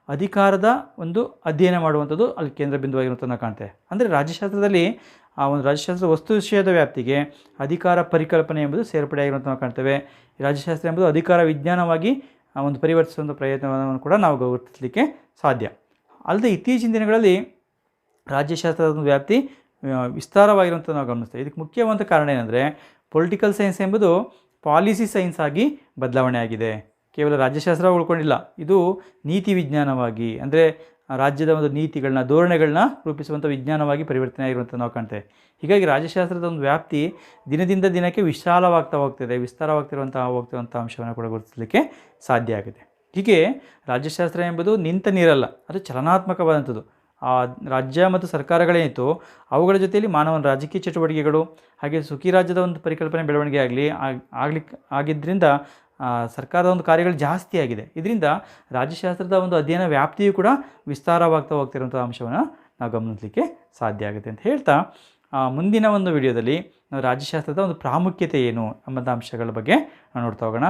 ಅಧಿಕಾರದ ಒಂದು ಅಧ್ಯಯನ ಮಾಡುವಂಥದ್ದು ಅಲ್ಲಿ ಕೇಂದ್ರ ಬಿಂದುವಾಗಿರುವಂಥದ್ದನ್ನು ಕಾಣ್ತೇವೆ. ಅಂದರೆ ರಾಜ್ಯಶಾಸ್ತ್ರದಲ್ಲಿ ಆ ಒಂದು ರಾಜ್ಯಶಾಸ್ತ್ರ ವಸ್ತು ವಿಷಯದ ವ್ಯಾಪ್ತಿಗೆ ಅಧಿಕಾರ ಪರಿಕಲ್ಪನೆ ಎಂಬುದು ಸೇರ್ಪಡೆಯಾಗಿರುವಂಥ ನಾವು ಕಾಣ್ತೇವೆ. ರಾಜ್ಯಶಾಸ್ತ್ರ ಎಂಬುದು ಅಧಿಕಾರ ವಿಜ್ಞಾನವಾಗಿ ಆ ಒಂದು ಪರಿವರ್ತಿಸುವಂಥ ಪ್ರಯತ್ನವನ್ನು ಕೂಡ ನಾವು ಗುರುತಿಸಲಿಕ್ಕೆ ಸಾಧ್ಯ. ಅಲ್ಲದೆ ಇತ್ತೀಚಿನ ದಿನಗಳಲ್ಲಿ ರಾಜ್ಯಶಾಸ್ತ್ರದ ಒಂದು ವ್ಯಾಪ್ತಿ ವಿಸ್ತಾರವಾಗಿರುವಂಥ ನಾವು ಗಮನಿಸ್ತೇವೆ. ಇದಕ್ಕೆ ಮುಖ್ಯವಾದ ಕಾರಣ ಏನಂದರೆ ಪೊಲಿಟಿಕಲ್ ಸೈನ್ಸ್ ಎಂಬುದು ಪಾಲಿಸಿ ಸೈನ್ಸ್ ಆಗಿ ಬದಲಾವಣೆ ಆಗಿದೆ. ಕೇವಲ ರಾಜ್ಯಶಾಸ್ತ್ರ ಉಳ್ಕೊಂಡಿಲ್ಲ. ಇದು ನೀತಿ ವಿಜ್ಞಾನವಾಗಿ, ಅಂದರೆ ರಾಜ್ಯದ ಒಂದು ನೀತಿಗಳನ್ನ, ಧೋರಣೆಗಳನ್ನ ರೂಪಿಸುವಂಥ ವಿಜ್ಞಾನವಾಗಿ ಪರಿವರ್ತನೆ ಆಗಿರುವಂಥ ನಾವು ಕಾಣ್ತೇವೆ ಹೀಗಾಗಿ ರಾಜ್ಯಶಾಸ್ತ್ರದ ಒಂದು ವ್ಯಾಪ್ತಿ ದಿನದಿಂದ ದಿನಕ್ಕೆ ವಿಶಾಲವಾಗ್ತಾ ಹೋಗ್ತಿದೆ ವಿಸ್ತಾರವಾಗ್ತಿರುವಂಥ ಹೋಗ್ತಿರುವಂಥ ಅಂಶವನ್ನು ಕೂಡ ಗುರುತಿಸಲಿಕ್ಕೆ ಸಾಧ್ಯ ಆಗಿದೆ ಹೀಗೆ ರಾಜ್ಯಶಾಸ್ತ್ರ ಎಂಬುದು ನಿಂತ ನೀರಲ್ಲ, ಅದು ಚಲನಾತ್ಮಕವಾದಂಥದ್ದು. ಆ ರಾಜ್ಯ ಮತ್ತು ಸರ್ಕಾರಗಳೇನಿತ್ತು ಅವುಗಳ ಜೊತೆಯಲ್ಲಿ ಮಾನವನ ರಾಜಕೀಯ ಚಟುವಟಿಕೆಗಳು, ಹಾಗೆ ಸುಖಿ ರಾಜ್ಯದ ಒಂದು ಪರಿಕಲ್ಪನೆ, ಬೆಳವಣಿಗೆ ಆಗಲಿ ಆಗ್ಲಿಕ್ಕೆ ಆಗಿದ್ದರಿಂದ ಸರ್ಕಾರದ ಒಂದು ಕಾರ್ಯಗಳು ಜಾಸ್ತಿ ಆಗಿದೆ. ಇದರಿಂದ ರಾಜ್ಯಶಾಸ್ತ್ರದ ಒಂದು ಅಧ್ಯಯನ ವ್ಯಾಪ್ತಿಯು ಕೂಡ ವಿಸ್ತಾರವಾಗ್ತಾ ಹೋಗ್ತಿರುವಂಥ ಅಂಶವನ್ನು ನಾವು ಗಮನಿಸಲಿಕ್ಕೆ ಸಾಧ್ಯ ಆಗುತ್ತೆ ಅಂತ ಹೇಳ್ತಾ ಮುಂದಿನ ಒಂದು ವಿಡಿಯೋದಲ್ಲಿ ನಾವು ರಾಜ್ಯಶಾಸ್ತ್ರದ ಒಂದು ಪ್ರಾಮುಖ್ಯತೆ ಏನು ಎಂಬಂಥ ಅಂಶಗಳ ಬಗ್ಗೆ ನಾವು ನೋಡ್ತಾ ಹೋಗೋಣ.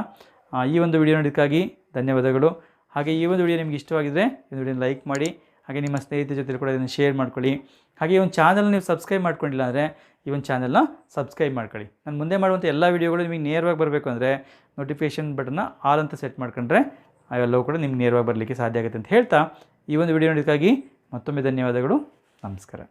ಈ ಒಂದು ವಿಡಿಯೋ ನೋಡೋದಕ್ಕಾಗಿ ಧನ್ಯವಾದಗಳು. ಹಾಗೆ ಈ ಒಂದು ವಿಡಿಯೋ ನಿಮ್ಗೆ ಇಷ್ಟವಾಗಿದ್ದರೆ ಈ ವಿಡಿಯೋನ ಲೈಕ್ ಮಾಡಿ, ಹಾಗೆ ನಿಮ್ಮ ಸ್ನೇಹಿತರ ಜೊತೆ ಕೂಡ ಇದನ್ನು ಶೇರ್ ಮಾಡ್ಕೊಳ್ಳಿ. ಹಾಗೆ ಈ ಒಂದು ಚಾನಲ್ ನೀವು ಸಬ್ಸ್ಕ್ರೈಬ್ ಮಾಡ್ಕೊಂಡಿಲ್ಲ ಅಂದರೆ ಈ ಒಂದು ಚಾನಲ್ನ ಸಬ್ಸ್ಕ್ರೈಬ್ ಮಾಡ್ಕೊಳ್ಳಿ. ನಾನು ಮುಂದೆ ಮಾಡುವಂಥ ಎಲ್ಲ ವೀಡಿಯೋಗಳು ನಿಮಗೆ ನೇರವಾಗಿ ಬರಬೇಕು ಅಂದರೆ ನೋಟಿಫಿಕೇಷನ್ ಬಟನ್ನ ಆಲ್ ಅಂತ ಸೆಟ್ ಮಾಡ್ಕೊಂಡ್ರೆ ಅವೆಲ್ಲವೂ ಕೂಡ ನಿಮ್ಗೆ ನೇರವಾಗಿ ಬರಲಿಕ್ಕೆ ಸಾಧ್ಯ ಆಗುತ್ತೆ ಅಂತ ಹೇಳ್ತಾ ಈ ಒಂದು ವಿಡಿಯೋ ನೋಡೋದಕ್ಕಾಗಿ ಮತ್ತೊಮ್ಮೆ ಧನ್ಯವಾದಗಳು. ನಮಸ್ಕಾರ.